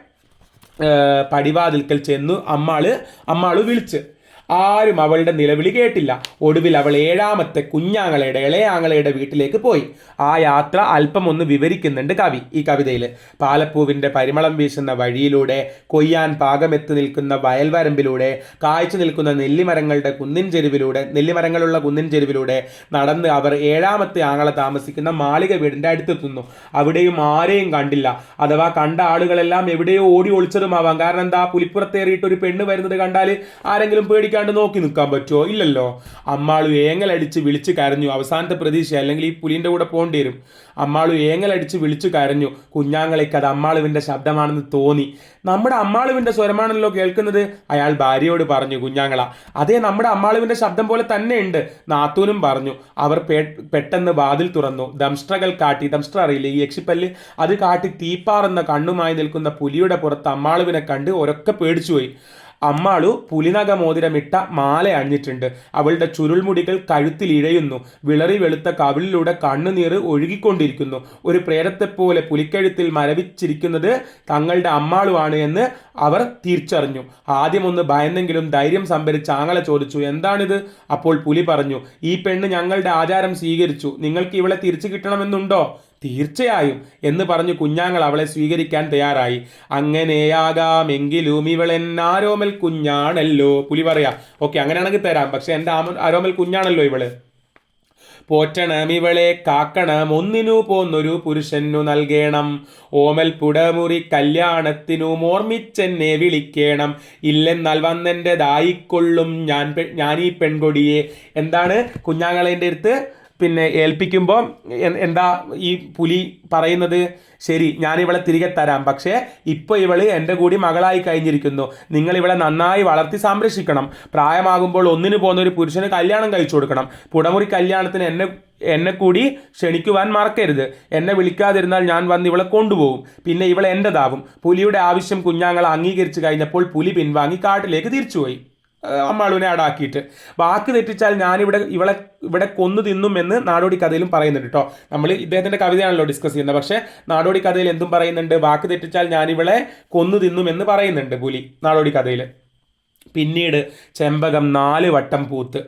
പടിവാതിൽക്കൽ ചെന്നു അമ്മാൾ അമ്മാൾ വിളിച്ച്. ആരും അവളുടെ നിലവിളി കേട്ടില്ല. ഒടുവിൽ അവൾ ഏഴാമത്തെ കുഞ്ഞാങ്ങളയുടെ ഇളയാങ്ങളയുടെ വീട്ടിലേക്ക് പോയി. ആ യാത്ര അല്പം ഒന്ന് വിവരിക്കുന്നുണ്ട് കവി ഈ കവിതയിൽ പാലപ്പൂവിന്റെ പരിമളം വീശുന്ന വഴിയിലൂടെ കൊയ്യാൻ പാകമെത്തി നിൽക്കുന്ന വയൽവരമ്പിലൂടെ കായ്ച്ചു നിൽക്കുന്ന നെല്ലിമരങ്ങളുടെ കുന്നിൻ ചെരുവിലൂടെ നെല്ലിമരങ്ങളുള്ള കുന്നിൻ ചെരുവിലൂടെ നടന്ന് അവർ ഏഴാമത്തെ ആങ്ങളെ താമസിക്കുന്ന മാളിക വീടിന്റെ അടുത്തെത്തുന്നു. അവിടെയും ആരെയും കണ്ടില്ല. അഥവാ കണ്ട ആളുകളെല്ലാം എവിടെയോ ഓടി ഒളിച്ചതുമാവാം. കാരണം എന്താ? പുലിപ്പുറത്തേറിയിട്ട് ഒരു പെണ്ണ് വരുന്നത് കണ്ടാൽ ആരെങ്കിലും പേടിക്കാൻ പേടിക്കാണ്ട് നോക്കി നിൽക്കാൻ പറ്റുമോ ഇല്ലല്ലോ. അമ്മാളു ഏങ്ങലടിച്ച് വിളിച്ച് കരഞ്ഞു. അവസാനത്തെ പ്രതീക്ഷ അല്ലെങ്കിൽ ഈ പുലിന്റെ കൂടെ പോകേണ്ടി വരും. അമ്മാളു ഏങ്ങലടിച്ച് വിളിച്ചു കരഞ്ഞു. കുഞ്ഞാങ്ങളേക്ക് അത് അമ്മാളുവിന്റെ ശബ്ദമാണെന്ന് തോന്നി. നമ്മുടെ അമ്മാളുവിന്റെ സ്വരമാണല്ലോ കേൾക്കുന്നത്? അയാൾ ഭാര്യയോട് പറഞ്ഞു കുഞ്ഞാങ്ങള അതേ നമ്മുടെ അമ്മാളുവിന്റെ ശബ്ദം പോലെ തന്നെ ഉണ്ട് നാത്തൂനും പറഞ്ഞു അവർ പെട്ടെന്ന് വാതിൽ തുറന്നു. ദംഷ്ട്രകൾ കാട്ടി ദംഷ്ട്ര അറിയില്ല ഈ യക്ഷിപ്പല്ല്? അത് കാട്ടി തീപ്പാറുന്ന കണ്ണുമായി നിൽക്കുന്ന പുലിയുടെ പുറത്ത് അമ്മാളുവിനെ കണ്ട് ഒരൊക്കെ പേടിച്ചുപോയി. അമ്മാളു പുലിനകമോതിരമിട്ട മാല അണിഞ്ഞിട്ടുണ്ട്. അവളുടെ ചുരുൾമുടികൾ കഴുത്തിൽ ഇഴയുന്നു വിളറി വെളുത്ത കവിളിലൂടെ കണ്ണുനീർ ഒഴുകിക്കൊണ്ടിരിക്കുന്നു. ഒരു പ്രേരത്തെപ്പോലെ പുലിക്കഴുത്തിൽ മരവിച്ചിരിക്കുന്നത് തങ്ങളുടെ അമ്മാളുവാണ് എന്ന് അവർ തിരിച്ചറിഞ്ഞു. ആദ്യമൊന്ന് ഭയന്നെങ്കിലും ധൈര്യം സംഭരിച്ച് ആങ്ങളെ ചോദിച്ചു എന്താണിത്? അപ്പോൾ പുലി പറഞ്ഞു ഈ പെണ്ണ് ഞങ്ങളുടെ ആചാരം സ്വീകരിച്ചു. നിങ്ങൾക്ക് ഇവളെ തിരിച്ചു കിട്ടണമെന്നുണ്ടോ? തീർച്ചയായും എന്ന് പറഞ്ഞു കുഞ്ഞാങ്ങൾ അവളെ സ്വീകരിക്കാൻ തയ്യാറായി. അങ്ങനെയാകാമെങ്കിലും ഇവളെന്നാരോമൽ കുഞ്ഞാണല്ലോ. പുലി പറയാ ഓക്കെ അങ്ങനെയാണെങ്കിൽ തരാം. പക്ഷെ എന്റെ ആരോമൽ കുഞ്ഞാണല്ലോ ഇവൾ. പോറ്റണം ഇവളെ കാക്കണം. ഒന്നിനു പോന്നൊരു പുരുഷനു നൽകേണം. ഓമൽ പുടമുറി കല്യാണത്തിനു ഓർമ്മിച്ചെന്നെ വിളിക്കണം. ഇല്ലെന്നാൽ വന്നെന്റെതായിക്കൊള്ളും ഞാൻ ഞാൻ ഈ പെൺകൊടിയെ. എന്താണ് കുഞ്ഞാങ്ങളേന്റെ അടുത്ത് പിന്നെ ഏൽപ്പിക്കുമ്പോൾ എന്താ ഈ പുലി പറയുന്നത്? ശരി ഞാൻ ഇവളെ തിരികെ തരാം. പക്ഷേ ഇപ്പോൾ ഇവൾ എന്റെ കൂടി മകളായി കഴിഞ്ഞിരിക്കുന്നു. നിങ്ങൾ ഇവളെ നന്നായി വളർത്തി സംരക്ഷിക്കണം. പ്രായമാകുമ്പോൾ ഒന്നിനു പോകുന്ന ഒരു പുരുഷന് കല്യാണം കഴിച്ചു കൊടുക്കണം. പുടമുറി കല്യാണത്തിന് എന്നെ എന്നെ കൂടി ക്ഷണിക്കുവാൻ മറക്കരുത്. എന്നെ വിളിക്കാതിരുന്നാൽ ഞാൻ വന്ന് ഇവളെ കൊണ്ടുപോകും. പിന്നെ ഇവളെ എന്റെതാവും പുലിയുടെ ആവശ്യം കുഞ്ഞാങ്ങളെ അംഗീകരിച്ചു കഴിഞ്ഞപ്പോൾ പുലി പിൻവാങ്ങി കാട്ടിലേക്ക് തിരിച്ചുപോയി. അമ്മാളുവിനെ ആടാക്കിയിട്ട് വാക്ക് തെറ്റിച്ചാൽ ഞാനിവിടെ ഇവളെ ഇവിടെ കൊന്നു തിന്നും എന്ന് നാടോടി കഥയിലും പറയുന്നുണ്ട് കേട്ടോ നമ്മൾ ഇദ്ദേഹത്തിന്റെ കവിതയാണല്ലോ ഡിസ്കസ് ചെയ്യുന്നത്. പക്ഷേ നാടോടി കഥയിൽ എന്തും പറയുന്നുണ്ട്? വാക്ക് തെറ്റിച്ചാൽ ഞാനിവളെ കൊന്നു തിന്നും എന്ന് പറയുന്നുണ്ട് പുലി നാടോടി കഥയിൽ പിന്നീട് ചെമ്പകം നാല് വട്ടം പൂത്ത്.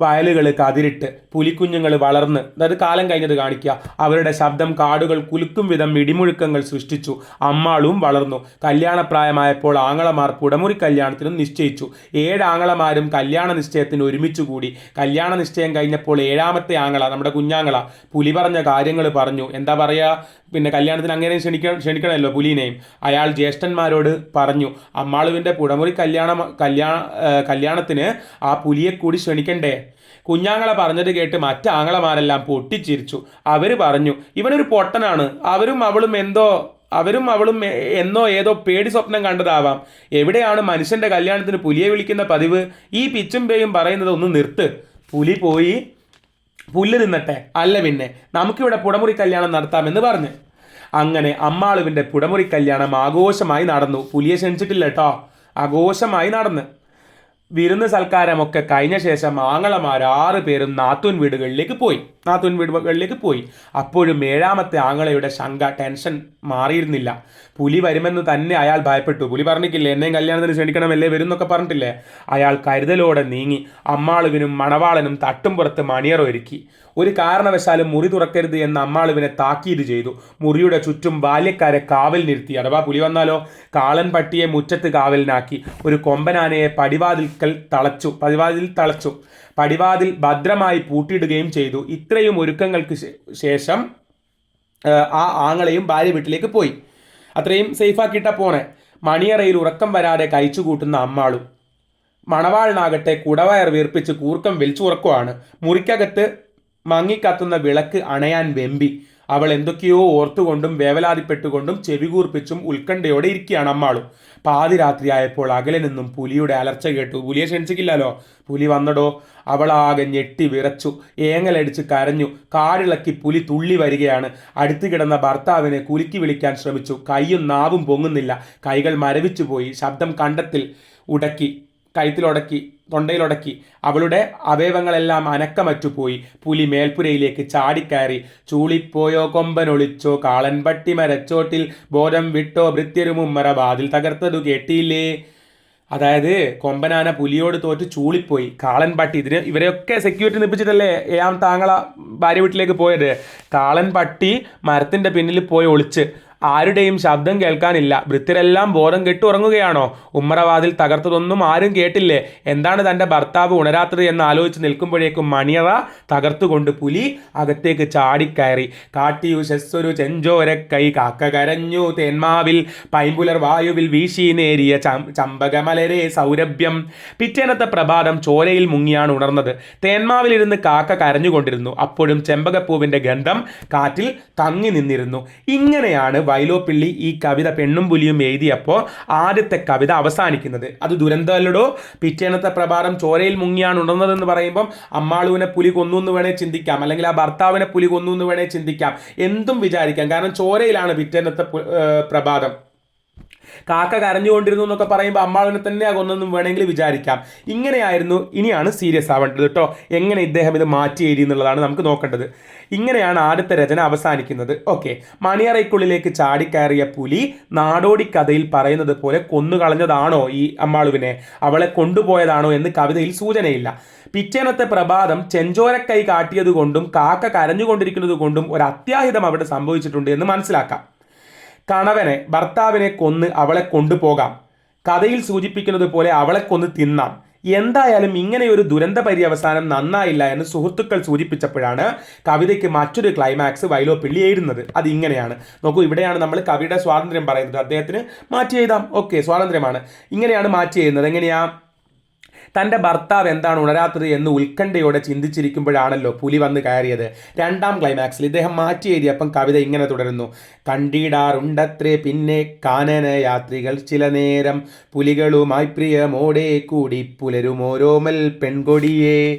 വയലുകൾ കതിരിട്ട് പുലിക്കുഞ്ഞുങ്ങൾ വളർന്ന് അതായത് കാലം കഴിഞ്ഞത് കാണിക്കുക അവരുടെ ശബ്ദം കാടുകൾ കുലുക്കും വിധം ഇടിമുഴുക്കങ്ങൾ സൃഷ്ടിച്ചു അമ്മാളും വളർന്നു. കല്യാണപ്രായമായപ്പോൾ ആങ്ങളമാർ പുടമുറി കല്യാണത്തിനും നിശ്ചയിച്ചു. ഏഴ് ആങ്ങളമാരും കല്യാണ നിശ്ചയത്തിന് ഒരുമിച്ച് കൂടി. കല്യാണ നിശ്ചയം കഴിഞ്ഞപ്പോൾ ഏഴാമത്തെ ആങ്ങള നമ്മുടെ കുഞ്ഞാങ്ങള പുലി പറഞ്ഞ കാര്യങ്ങൾ പറഞ്ഞു. എന്താ പറയുക പിന്നെ കല്യാണത്തിന് അങ്ങനെ ക്ഷണിക്ക ക്ഷണിക്കണമല്ലോ പുലിനെയും. അയാൾ ജ്യേഷ്ഠന്മാരോട് പറഞ്ഞു അമ്മാളുവിന്റെ പുടമുറി കല്യാണ കല്യാണ കല്യാണത്തിന് ആ പുലിയെ കൂടി ക്ഷണിക്കണ്ടേ? കുഞ്ഞാങ്ങളെ പറഞ്ഞത് കേട്ട് മറ്റാങ്ങളമാരെല്ലാം പൊട്ടിച്ചിരിച്ചു. അവർ പറഞ്ഞു ഇവനൊരു പൊട്ടനാണ്. അവരും അവളും എന്തോ അവരും അവളും എന്നോ ഏതോ പേടി സ്വപ്നം കണ്ടതാവാം. എവിടെയാണ് മനുഷ്യന്റെ കല്യാണത്തിന് പുലിയെ വിളിക്കുന്ന പതിവ്? ഈ പിച്ചും പേയും പറയുന്നത് ഒന്ന് നിർത്ത്. പുലി പോയി പുല്ല് തിന്നട്ടെ. അല്ല പിന്നെ നമുക്കിവിടെ പുടമുറി കല്യാണം നടത്താമെന്ന് പറഞ്ഞ്. അങ്ങനെ അമ്മാളുവിന്റെ പുടമുറി കല്യാണം ആഘോഷമായി നടന്നു. പുലിയെ ക്ഷണിച്ചിട്ടില്ല കേട്ടോ. ആഘോഷമായി നടന്ന്. വിരുന്ന് സൽക്കാരമൊക്കെ കഴിഞ്ഞ ശേഷം ആങ്ങളമാർ ആറ് പേരും നാത്തൂൻ വീടുകളിലേക്ക് പോയി. നാത്തൂൻ വീടുകളിലേക്ക് പോയി. അപ്പോഴും ഏഴാമത്തെ ആങ്ങളയുടെ ശങ്ക ടെൻഷൻ മാറിയിരുന്നില്ല. പുലി വരുമെന്ന് തന്നെ അയാൾ ഭയപ്പെട്ടു. പുലി പറഞ്ഞിട്ടില്ലേ എന്നെയും കല്യാണത്തിന് ക്ഷണിക്കണമല്ലേ വരുന്നൊക്കെ പറഞ്ഞിട്ടില്ലേ? അയാൾ കരുതലോടെ നീങ്ങി. അമ്മാളുവിനും മണവാളനും തട്ടും പുറത്ത് മണിയറ ഒരുക്കി. ഒരു കാരണവശാലും മുറി തുറക്കരുത് എന്ന് അമ്മാളുവിനെ താക്കീത് ചെയ്തു. മുറിയുടെ ചുറ്റും ബാല്യക്കാരെ കാവൽ നിർത്തി. അഥവാ പുലി വന്നാലോ കാളൻ പട്ടിയെ മുറ്റത്ത് കാവലിനാക്കി. ഒരു കൊമ്പനാനയെ പടിവാതിൽക്കൽ തളച്ചു. പടിവാതിൽ തളച്ചു. പടിവാതിൽ ഭദ്രമായി പൂട്ടിയിടുകയും ചെയ്തു. ഇത്രയും ഒരുക്കങ്ങൾക്ക് ശേഷം ആ ആങ്ങളെയും ഭാര്യ വീട്ടിലേക്ക് പോയി. അത്രയും സേഫാക്കിയിട്ട പോണേ. മണിയറയിൽ ഉറക്കം വരാതെ കഴിച്ചു കൂട്ടുന്ന അമ്മാളും മണവാളിനാകട്ടെ കുടവയർ വീർപ്പിച്ച് കൂർക്കം വലിച്ചുറക്കുവാണ് മുറിക്കകത്ത് മങ്ങിക്കത്തുന്ന വിളക്ക് അണയാൻ വെമ്പി. അവൾ എന്തൊക്കെയോ ഓർത്തുകൊണ്ടും വേവലാതിപ്പെട്ടുകൊണ്ടും ചെവികൂർപ്പിച്ചും ഉത്കണ്ഠയോടെ ഇരിക്കുകയാണ് അമ്മാളും. പാതിരാത്രിയായപ്പോൾ അകലെ നിന്നും പുലിയുടെ അലർച്ച കേട്ടു. പുലിയെ ക്ഷണിച്ചിട്ടില്ലല്ലോ? പുലി വന്നടോ. അവളാകെ ഞെട്ടി വിറച്ചു. ഏങ്ങലടിച്ച് കരഞ്ഞു. കാടിളക്കി പുലി തുള്ളി വരികയാണ്. അടുത്തു കിടന്ന ഭർത്താവിനെ കുലുക്കി വിളിക്കാൻ ശ്രമിച്ചു. കൈയും നാവും പൊങ്ങുന്നില്ല. കൈകൾ മരവിച്ചു പോയി ശബ്ദം കണ്ടത്തിൽ ഉടക്കി കഴുത്തിലുടക്കി. തൊണ്ടയിലുടക്കി. അവളുടെ അവയവങ്ങളെല്ലാം അനക്കമറ്റുപോയി. പുലി മേൽപ്പുരയിലേക്ക് ചാടിക്കയറി. ചൂളിപ്പോയോ കൊമ്പനൊളിച്ചോ കാളൻ പട്ടി മരച്ചോട്ടിൽ ബോധം വിട്ടോ ഭൃത്യരുമുമ്മറ വാതിൽ തകർത്തതു കേട്ടിയില്ലേ? അതായത് കൊമ്പനാന പുലിയോട് തോറ്റ് ചൂളിപ്പോയി. കാളൻ പട്ടി ഇതിന് ഇവരെയൊക്കെ സെക്യൂരിറ്റി നിപ്പിച്ചിട്ടല്ലേ ഏഴാം താങ്കള ഭാര്യ വീട്ടിലേക്ക് പോയത്? കാളൻ പട്ടി മരത്തിന്റെ പിന്നിൽ പോയി ഒളിച്ച്. ആരുടെയും ശബ്ദം കേൾക്കാനില്ല. വൃത്തിരെല്ലാം ബോധം കെട്ടു ഉറങ്ങുകയാണോ? ഉമ്മറവാതിൽ തകർത്തതൊന്നും ആരും കേട്ടില്ലേ? എന്താണ് തന്റെ ഭർത്താവ് ഉണരാത്തത് എന്ന് ആലോചിച്ച് നിൽക്കുമ്പോഴേക്കും മണിയറ തകർത്തുകൊണ്ട് പുലി അകത്തേക്ക് ചാടിക്കയറി. കാട്ടിയു ശസ്സൊരു ചെഞ്ചോര കൈ കാക്ക കരഞ്ഞു തേന്മാവിൽ പൈമ്പുലർ വായുവിൽ വീശി നേരിയ ചമ്പകമലരെ സൗരഭ്യം. പിറ്റേനത്തെ പ്രഭാതം ചോരയിൽ മുങ്ങിയാണ് ഉണർന്നത്. തേന്മാവിലിരുന്ന് കാക്ക കരഞ്ഞുകൊണ്ടിരുന്നു. അപ്പോഴും ചെമ്പകപ്പൂവിന്റെ ഗന്ധം കാറ്റിൽ തങ്ങി നിന്നിരുന്നു. ഇങ്ങനെയാണ് വൈലോപ്പിള്ളി ഈ കവിത പെണ്ണും പുലിയും എഴുതിയപ്പോൾ ആദ്യത്തെ കവിത അവസാനിക്കുന്നത്. അത് ദുരന്തമല്ലടോ പിറ്റേണത്തെ പ്രഭാതം ചോരയിൽ മുങ്ങിയാണ് ഉണർന്നതെന്ന് പറയുമ്പം അമ്മാളുവിനെ പുലി കൊന്നു എന്ന് വേണേൽ ചിന്തിക്കാം. അല്ലെങ്കിൽ ആ ഭർത്താവിനെ പുലി കൊന്നു എന്ന് വേണേൽ ചിന്തിക്കാം. എന്തും വിചാരിക്കാം. കാരണം ചോരയിലാണ് പിറ്റേണത്തെ പ്രഭാതം. കാക്ക കരഞ്ഞുകൊണ്ടിരുന്നു എന്നൊക്കെ പറയുമ്പോൾ അമ്മാവിനെ തന്നെ കൊന്നെന്നും വേണമെങ്കിൽ വിചാരിക്കാം. ഇങ്ങനെയായിരുന്നു ഇനിയാണ് സീരിയസ് ആവേണ്ടത് കേട്ടോ. എങ്ങനെ ഇദ്ദേഹം ഇത് മാറ്റി എഴുതി എന്നുള്ളതാണ് നമുക്ക് നോക്കേണ്ടത്. ഇങ്ങനെയാണ് ആദ്യത്തെ രചന അവസാനിക്കുന്നത്. ഓക്കെ. മണിയറയ്ക്കുള്ളിലേക്ക് ചാടിക്കയറിയ പുലി നാടോടി കഥയിൽ പറയുന്നത് പോലെ കൊന്നുകളഞ്ഞതാണോ ഈ അമ്മാളുവിനെ? അവളെ കൊണ്ടുപോയതാണോ എന്ന് കവിതയിൽ സൂചനയില്ല. പിറ്റേനത്തെ പ്രഭാതം ചെഞ്ചോരക്കൈ കാട്ടിയതുകൊണ്ടും കാക്ക കരഞ്ഞുകൊണ്ടിരിക്കുന്നത് കൊണ്ടും ഒരു അത്യാഹിതം അവിടെ സംഭവിച്ചിട്ടുണ്ട് എന്ന് മനസ്സിലാക്കാം. കണവനെ ഭർത്താവിനെ കൊന്ന് അവളെ കൊണ്ടുപോകാം. കഥയിൽ സൂചിപ്പിക്കുന്നത് പോലെ അവളെ കൊന്ന് തിന്നാം. എന്തായാലും ഇങ്ങനെയൊരു ദുരന്ത പര്യവസാനം നന്നായില്ല എന്ന് സുഹൃത്തുക്കൾ സൂചിപ്പിച്ചപ്പോഴാണ് കവിതയ്ക്ക് മറ്റൊരു ക്ലൈമാക്സ് വൈലോപ്പിള്ളി എഴുതുന്നത്. അത് ഇങ്ങനെയാണ് നോക്കൂ ഇവിടെയാണ് നമ്മൾ കവിയുടെ സ്വാതന്ത്ര്യം പറയുന്നത്. അദ്ദേഹത്തിന് മാറ്റി എഴുതാം. ഓക്കെ സ്വാതന്ത്ര്യമാണ്. ഇങ്ങനെയാണ് മാറ്റി എഴുതുന്നത്. എങ്ങനെയാ? തന്റെ ഭർത്താവ് എന്താണ് ഉണരാത്തത് എന്ന് ഉത്കണ്ഠയോടെ ചിന്തിച്ചിരിക്കുമ്പോഴാണല്ലോ പുലി വന്ന് കയറിയത്. രണ്ടാം ക്ലൈമാക്സിൽ ഇദ്ദേഹം മാറ്റി എഴുതിയപ്പം കവിത ഇങ്ങനെ തുടരുന്നു. കണ്ടിടാറുണ്ടത്രേ പിന്നെ കാനന യാത്രികൾ ചില നേരം പുലികളുമായി പ്രിയമോടെ കൂടി പുലരുമോരോമൽ പെൺകൊടിയേ.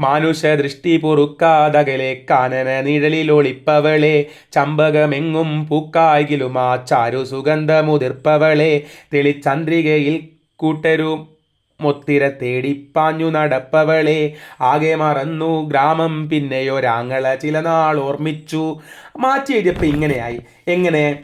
മാനുഷ ദൃഷ്ടി പൊറുക്കാതകലെ കാനന നിഴലിലൊളിപ്പവളെ ചമ്പകമെങ്ങും പൂക്കായിലും ആ ചാരു സുഗന്ധമുതിർപ്പവളെ. തെളിച്ചന്ദ്രികയിൽ കൂട്ടരും മൊത്തിര തേടിപ്പാഞ്ഞു നടപ്പവളെ. ആകെ മറന്നു. ഗ്രാമം പിന്നെയൊരാങ്ങള ചില നാൾ ഓർമ്മിച്ചു. മാറ്റി എഴുതിയപ്പോൾ ഇങ്ങനെയായി. എങ്ങനെ?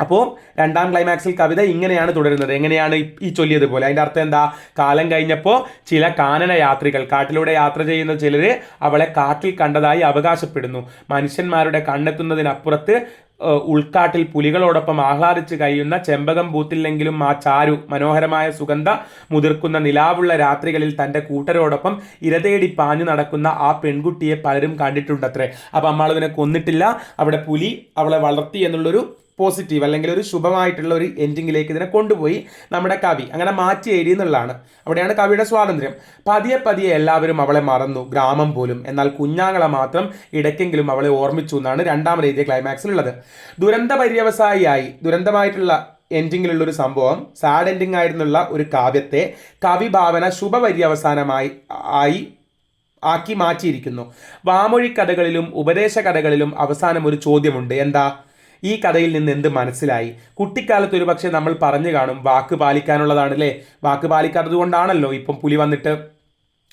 അപ്പോൾ രണ്ടാം ക്ലൈമാക്സിൽ കവിത ഇങ്ങനെയാണ് തുടരുന്നത്. എങ്ങനെയാണ് ഈ ചൊല്ലിയതുപോലെ? അതിന്റെ അർത്ഥം എന്താ? കാലം കഴിഞ്ഞപ്പോൾ ചില കാനന യാത്രികൾ കാട്ടിലൂടെ യാത്ര ചെയ്യുന്ന ചിലർ അവളെ കാട്ടിൽ കണ്ടതായി അവകാശപ്പെടുന്നു. മനുഷ്യന്മാരുടെ കണ്ണെത്തുന്നതിനപ്പുറത്ത് ഉൾക്കാട്ടിൽ പുലികളോടൊപ്പം ആഹ്ലാദിച്ച് കഴിയുന്ന ചെമ്പകം ബൂത്തില്ലെങ്കിലും ആ ചാരു മനോഹരമായ സുഗന്ധ മുതിർക്കുന്ന നിലാവുള്ള രാത്രികളിൽ തന്റെ കൂട്ടരോടൊപ്പം ഇരതേടി പാഞ്ഞു നടക്കുന്ന ആ പെൺകുട്ടിയെ പലരും കണ്ടിട്ടുണ്ടത്രേ. അപ്പം അമ്മാളുവിനെ കൊന്നിട്ടില്ല. അവിടെ പുലി അവളെ വളർത്തി എന്നുള്ളൊരു പോസിറ്റീവ് അല്ലെങ്കിൽ ഒരു ശുഭമായിട്ടുള്ള ഒരു എൻഡിങ്ങിലേക്ക് ഇതിനെ കൊണ്ടുപോയി നമ്മുടെ കവി അങ്ങനെ മാറ്റി എഴുതി എന്നുള്ളതാണ്. അവിടെയാണ് കവിയുടെ സ്വാതന്ത്ര്യം. പതിയെ പതിയെ എല്ലാവരും അവളെ മറന്നു. ഗ്രാമം പോലും. എന്നാൽ കുഞ്ഞാങ്ങളെ മാത്രം ഇടയ്ക്കെങ്കിലും അവളെ ഓർമ്മിച്ചു എന്നാണ് രണ്ടാം എഴുതിയ ക്ലൈമാക്സിലുള്ളത് ദുരന്ത പര്യവസായിയായി. ദുരന്തമായിട്ടുള്ള എൻഡിങ്ങിലുള്ള ഒരു സംഭവം സാഡ് എൻഡിങ് ആയിരുന്നുള്ള ഒരു കാവ്യത്തെ കവി ഭാവന ശുഭപര്യവസാനമായി ആയി ആക്കി മാറ്റിയിരിക്കുന്നു. വാമൊഴി കഥകളിലും ഉപദേശ കഥകളിലും അവസാനം ഒരു ചോദ്യമുണ്ട്. എന്താ? ഈ കഥയിൽ നിന്ന് എന്ത് മനസ്സിലായി? കുട്ടിക്കാലത്ത് ഒരുപക്ഷെ നമ്മൾ പറഞ്ഞു കാണും വാക്ക് പാലിക്കാനുള്ളതാണ് അല്ലേ വാക്ക് പാലിക്കാത്തത് കൊണ്ടാണല്ലോ ഇപ്പം പുലി വന്നിട്ട്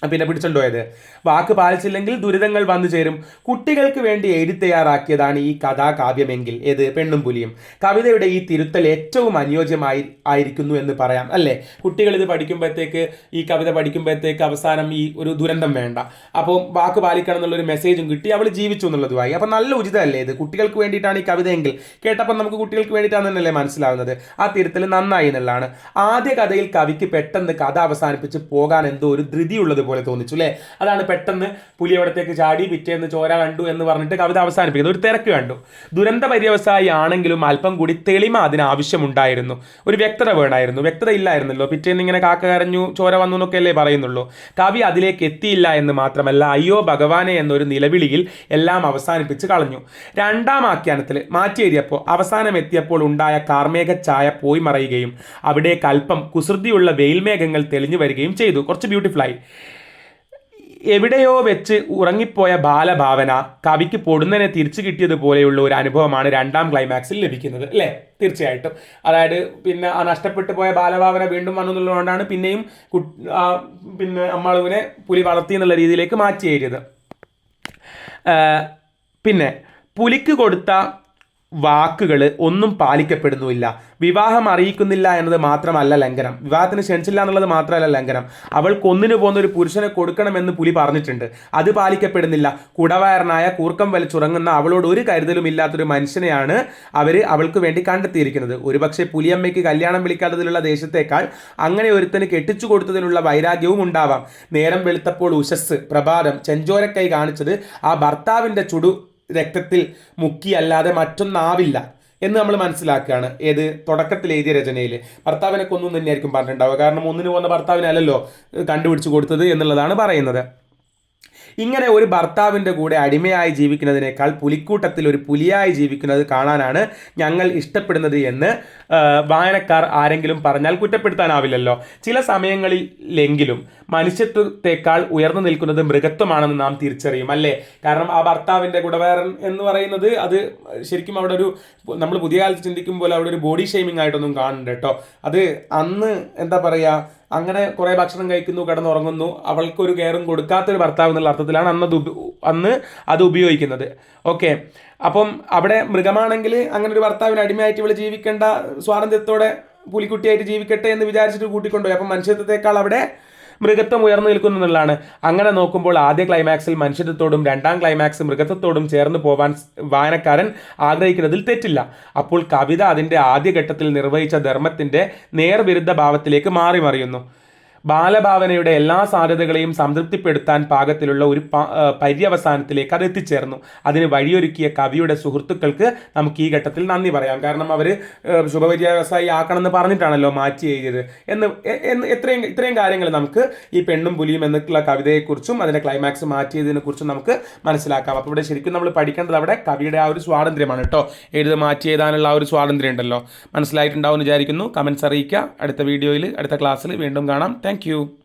പിന്നെ പിടിച്ചുകൊണ്ടുപോയത് വാക്ക് പാലിച്ചില്ലെങ്കിൽ ദുരിതങ്ങൾ വന്നു ചേരും. കുട്ടികൾക്ക് വേണ്ടി എഴുതി തയ്യാറാക്കിയതാണ് ഈ കഥാകാവ്യമെങ്കിൽ. ഏത്? പെണ്ണും പുലിയും. കവിതയുടെ ഈ തിരുത്തൽ ഏറ്റവും അനുയോജ്യമായി ആയിരിക്കുന്നു എന്ന് പറയാം അല്ലേ? കുട്ടികൾ ഇത് പഠിക്കുമ്പോഴത്തേക്ക് ഈ കവിത പഠിക്കുമ്പോഴത്തേക്ക് അവസാനം ഈ ഒരു ദുരന്തം വേണ്ട. അപ്പോൾ വാക്ക് പാലിക്കണം എന്നുള്ളൊരു മെസ്സേജും കിട്ടി അവൾ ജീവിച്ചു എന്നുള്ളതുമായി. അപ്പോൾ നല്ല ഉചിതമല്ലേ ഇത്? കുട്ടികൾക്ക് വേണ്ടിയിട്ടാണ് ഈ കവിതയെങ്കിൽ കേട്ടപ്പോൾ നമുക്ക് കുട്ടികൾക്ക് വേണ്ടിയിട്ടാണെന്നല്ലേ മനസ്സിലാവുന്നത്? ആ തിരുത്തൽ നന്നായി എന്നുള്ളതാണ്. ആദ്യ കഥയിൽ കവിക്ക് പെട്ടെന്ന് കഥ അവസാനിപ്പിച്ച് പോകാൻ എന്തോ ഒരു ധൃതിയുള്ളത് പോലെ തോന്നിച്ചു അല്ലേ അതാണ് പെട്ടെന്ന് പുലി അവിടത്തേക്ക് ചാടി പിറ്റേന്ന് ചോര കണ്ടു എന്ന് പറഞ്ഞിട്ട് കവിത അവസാനിപ്പിക്കുന്നത്. ഒരു തിരക്ക് കണ്ടു. ദുരന്ത പര്യവസായി ആണെങ്കിലും അല്പം കൂടി തെളിമ അതിന് ആവശ്യമുണ്ടായിരുന്നു ഒരു വ്യക്തത വേണമായിരുന്നു വ്യക്തത ഇല്ലായിരുന്നല്ലോ. പിറ്റേന്ന് ഇങ്ങനെ കാക്ക കരഞ്ഞു ചോര വന്നു എന്നൊക്കെ അല്ലേ പറയുന്നുള്ളൂ. കവി അതിലേക്ക് എത്തിയില്ല എന്ന് മാത്രമല്ല അയ്യോ ഭഗവാനെ എന്നൊരു നിലവിളിയിൽ എല്ലാം അവസാനിപ്പിച്ച് കളഞ്ഞു. രണ്ടാം ആഖ്യാനത്തിൽ മാറ്റിയേരിയപ്പോൾ അവസാനം എത്തിയപ്പോൾ ഉണ്ടായ കാർമേഘ ചായ പോയി മറയുകയും അവിടെ കൽപ്പം കുസൃതിയുള്ള വെയിൽമേഘങ്ങൾ തെളിഞ്ഞു വരികയും ചെയ്തു. കുറച്ച് ബ്യൂട്ടിഫുൾ ആയി. എവിടെയോ വെച്ച് ഉറങ്ങിപ്പോയ ബാലഭാവന കവിക്ക് പൊടുന്നനെ തിരിച്ചു കിട്ടിയതുപോലെയുള്ള ഒരു അനുഭവമാണ് രണ്ടാം ക്ലൈമാക്സിൽ ലഭിക്കുന്നത് അല്ലേ? തീർച്ചയായിട്ടും. അതായത് പിന്നെ ആ നഷ്ടപ്പെട്ടു പോയ ബാലഭാവന വീണ്ടും വന്നു എന്നുള്ളതുകൊണ്ടാണ് പിന്നെയും പിന്നെ അമ്മാളുവിനെ പുലി വളർത്തി എന്നുള്ള രീതിയിലേക്ക് മാറ്റി പിന്നെ പുലിക്ക് കൊടുത്ത വാക്കുകൾ ഒന്നും പാലിക്കപ്പെടുന്നുമില്ല. വിവാഹം അറിയിക്കുന്നില്ല എന്നത് മാത്രമല്ല ലംഘനം. വിവാഹത്തിന് ക്ഷണിച്ചില്ല എന്നുള്ളത് മാത്രമല്ല ലംഘനം. അവൾ കൊന്നിനു പോകുന്ന ഒരു പുരുഷനെ കൊടുക്കണമെന്ന് പുലി പറഞ്ഞിട്ടുണ്ട്. അത് പാലിക്കപ്പെടുന്നില്ല. കുടവയറനായ കൂർക്കം വലിച്ചുറങ്ങുന്ന അവളോട് ഒരു കരുതലും ഇല്ലാത്തൊരു മനുഷ്യനെയാണ് അവർ അവൾക്ക് വേണ്ടി കണ്ടെത്തിയിരിക്കുന്നത്. ഒരുപക്ഷെ പുലിയമ്മയ്ക്ക് കല്യാണം വിളിക്കാത്തതിലുള്ള ദേശത്തേക്കാൾ അങ്ങനെ ഒരുത്തന് കെട്ടിച്ചു കൊടുത്തതിനുള്ള വൈരാഗ്യവും ഉണ്ടാവാം. നേരം വെളുത്തപ്പോൾ ഉശസ് പ്രഭാതം ചെഞ്ചോരക്കൈ കാണിച്ചത് ആ ഭർത്താവിന്റെ ചുടു രക്തത്തിൽ മുക്കിയല്ലാതെ മറ്റൊന്നാവില്ല എന്ന് നമ്മൾ മനസ്സിലാക്കുകയാണ്. ഏത്? തുടക്കത്തിൽ എഴുതിയ രചനയിൽ ഭർത്താവിനെ കൊന്നു തന്നെയായിരിക്കും പറഞ്ഞിട്ടുണ്ടാവുക. കാരണം ഒന്നിന് പോകുന്ന ഭർത്താവിനല്ലല്ലോ കണ്ടുപിടിച്ച് കൊടുത്തത് എന്നുള്ളതാണ് പറയുന്നത്. ഇങ്ങനെ ഒരു ഭർത്താവിന്റെ കൂടെ അടിമയായി ജീവിക്കുന്നതിനേക്കാൾ പുലിക്കൂട്ടത്തിൽ ഒരു പുലിയായി ജീവിക്കുന്നത് കാണാനാണ് ഞങ്ങൾ ഇഷ്ടപ്പെടുന്നത് എന്ന് വായനക്കാർ ആരെങ്കിലും പറഞ്ഞാൽ കുറ്റപ്പെടുത്താനാവില്ലല്ലോ. ചില സമയങ്ങളിലെങ്കിലും മനുഷ്യത്വത്തെക്കാൾ ഉയർന്നു നിൽക്കുന്നത് മൃഗത്വമാണെന്ന് നാം തിരിച്ചറിയും അല്ലേ? കാരണം ആ ഭർത്താവിന്റെ കുടവേറൻ എന്ന് പറയുന്നത് അത് ശരിക്കും അവിടെ ഒരു നമ്മൾ പുതിയ കാലത്ത് ചിന്തിക്കുമ്പോൾ അവിടെ ഒരു ബോഡി ഷെയ്മിങ് ആയിട്ടൊന്നും കാണുന്നുണ്ട് കേട്ടോ. അത് അന്ന് എന്താ പറയുക അങ്ങനെ കുറേ ഭക്ഷണം കഴിക്കുന്നു കിടന്നുറങ്ങുന്നു. അവൾക്കൊരു കെയറും കൊടുക്കാത്തൊരു ഭർത്താവ് എന്നുള്ള അർത്ഥത്തിലാണ് അന്ന് അത് അന്ന് അത് ഉപയോഗിക്കുന്നത്. ഓക്കെ. അപ്പം അവിടെ മൃഗമാണെങ്കിൽ അങ്ങനെ ഒരു ഭർത്താവിന് അടിമയായിട്ട് ഇവിടെ ജീവിക്കേണ്ട സ്വാതന്ത്ര്യത്തോടെ പുലിക്കുട്ടിയായിട്ട് ജീവിക്കട്ടെ എന്ന് വിചാരിച്ചിട്ട് കൂട്ടിക്കൊണ്ടുപോയി. അപ്പം മനുഷ്യത്വത്തെക്കാൾ അവിടെ മൃഗത്വം ഉയർന്നു നിൽക്കുന്നു എന്നുള്ളതാണ്. അങ്ങനെ നോക്കുമ്പോൾ ആദ്യ ക്ലൈമാക്സിൽ മനുഷ്യത്വത്തോടും രണ്ടാം ക്ലൈമാക്സ് മൃഗത്വത്തോടും ചേർന്ന് പോവാൻ വായനക്കാരൻ ആഗ്രഹിക്കുന്നതിൽ തെറ്റില്ല. അപ്പോൾ കവിത അതിന്റെ ആദ്യഘട്ടത്തിൽ നിർവഹിച്ച ധർമ്മത്തിന്റെ നേർവിരുദ്ധ ഭാവത്തിലേക്ക് മാറി മറിയുന്നു ബാലഭാവനയുടെ എല്ലാ സാധ്യതകളെയും സംതൃപ്തിപ്പെടുത്താൻ പാകത്തിലുള്ള ഒരു പര്യവസാനത്തിലേക്ക് അത് എത്തിച്ചേർന്നു. അതിന് വഴിയൊരുക്കിയ കവിയുടെ സുഹൃത്തുക്കൾക്ക് നമുക്ക് ഈ ഘട്ടത്തിൽ നന്ദി പറയാം. കാരണം അവർ ശുഭപര്യവസായി ആക്കണമെന്ന് പറഞ്ഞിട്ടാണല്ലോ മാറ്റി എഴുതിയത്. എന്ന് എത്രയും ഇത്രയും കാര്യങ്ങൾ നമുക്ക് ഈ പെണ്ണും പുലിയും എന്നുള്ള കവിതയെക്കുറിച്ചും അതിന്റെ ക്ലൈമാക്സ് മാറ്റിയതിനെ കുറിച്ചും നമുക്ക് മനസ്സിലാക്കാം. അപ്പോൾ ഇവിടെ ശരിക്കും നമ്മൾ പഠിക്കേണ്ടത് അവിടെ കവിയുടെ ആ ഒരു സ്വാതന്ത്ര്യമാണ് കേട്ടോ. എഴുതി മാറ്റി എഴുതാനുള്ള ആ ഒരു സ്വാതന്ത്ര്യം ഉണ്ടല്ലോ മനസ്സിലായിട്ടുണ്ടാവും വിചാരിക്കുന്നു. കമൻസ് അറിയിക്കുക. അടുത്ത വീഡിയോയിൽ അടുത്ത ക്ലാസ്സിൽ വീണ്ടും കാണാം. Thank you.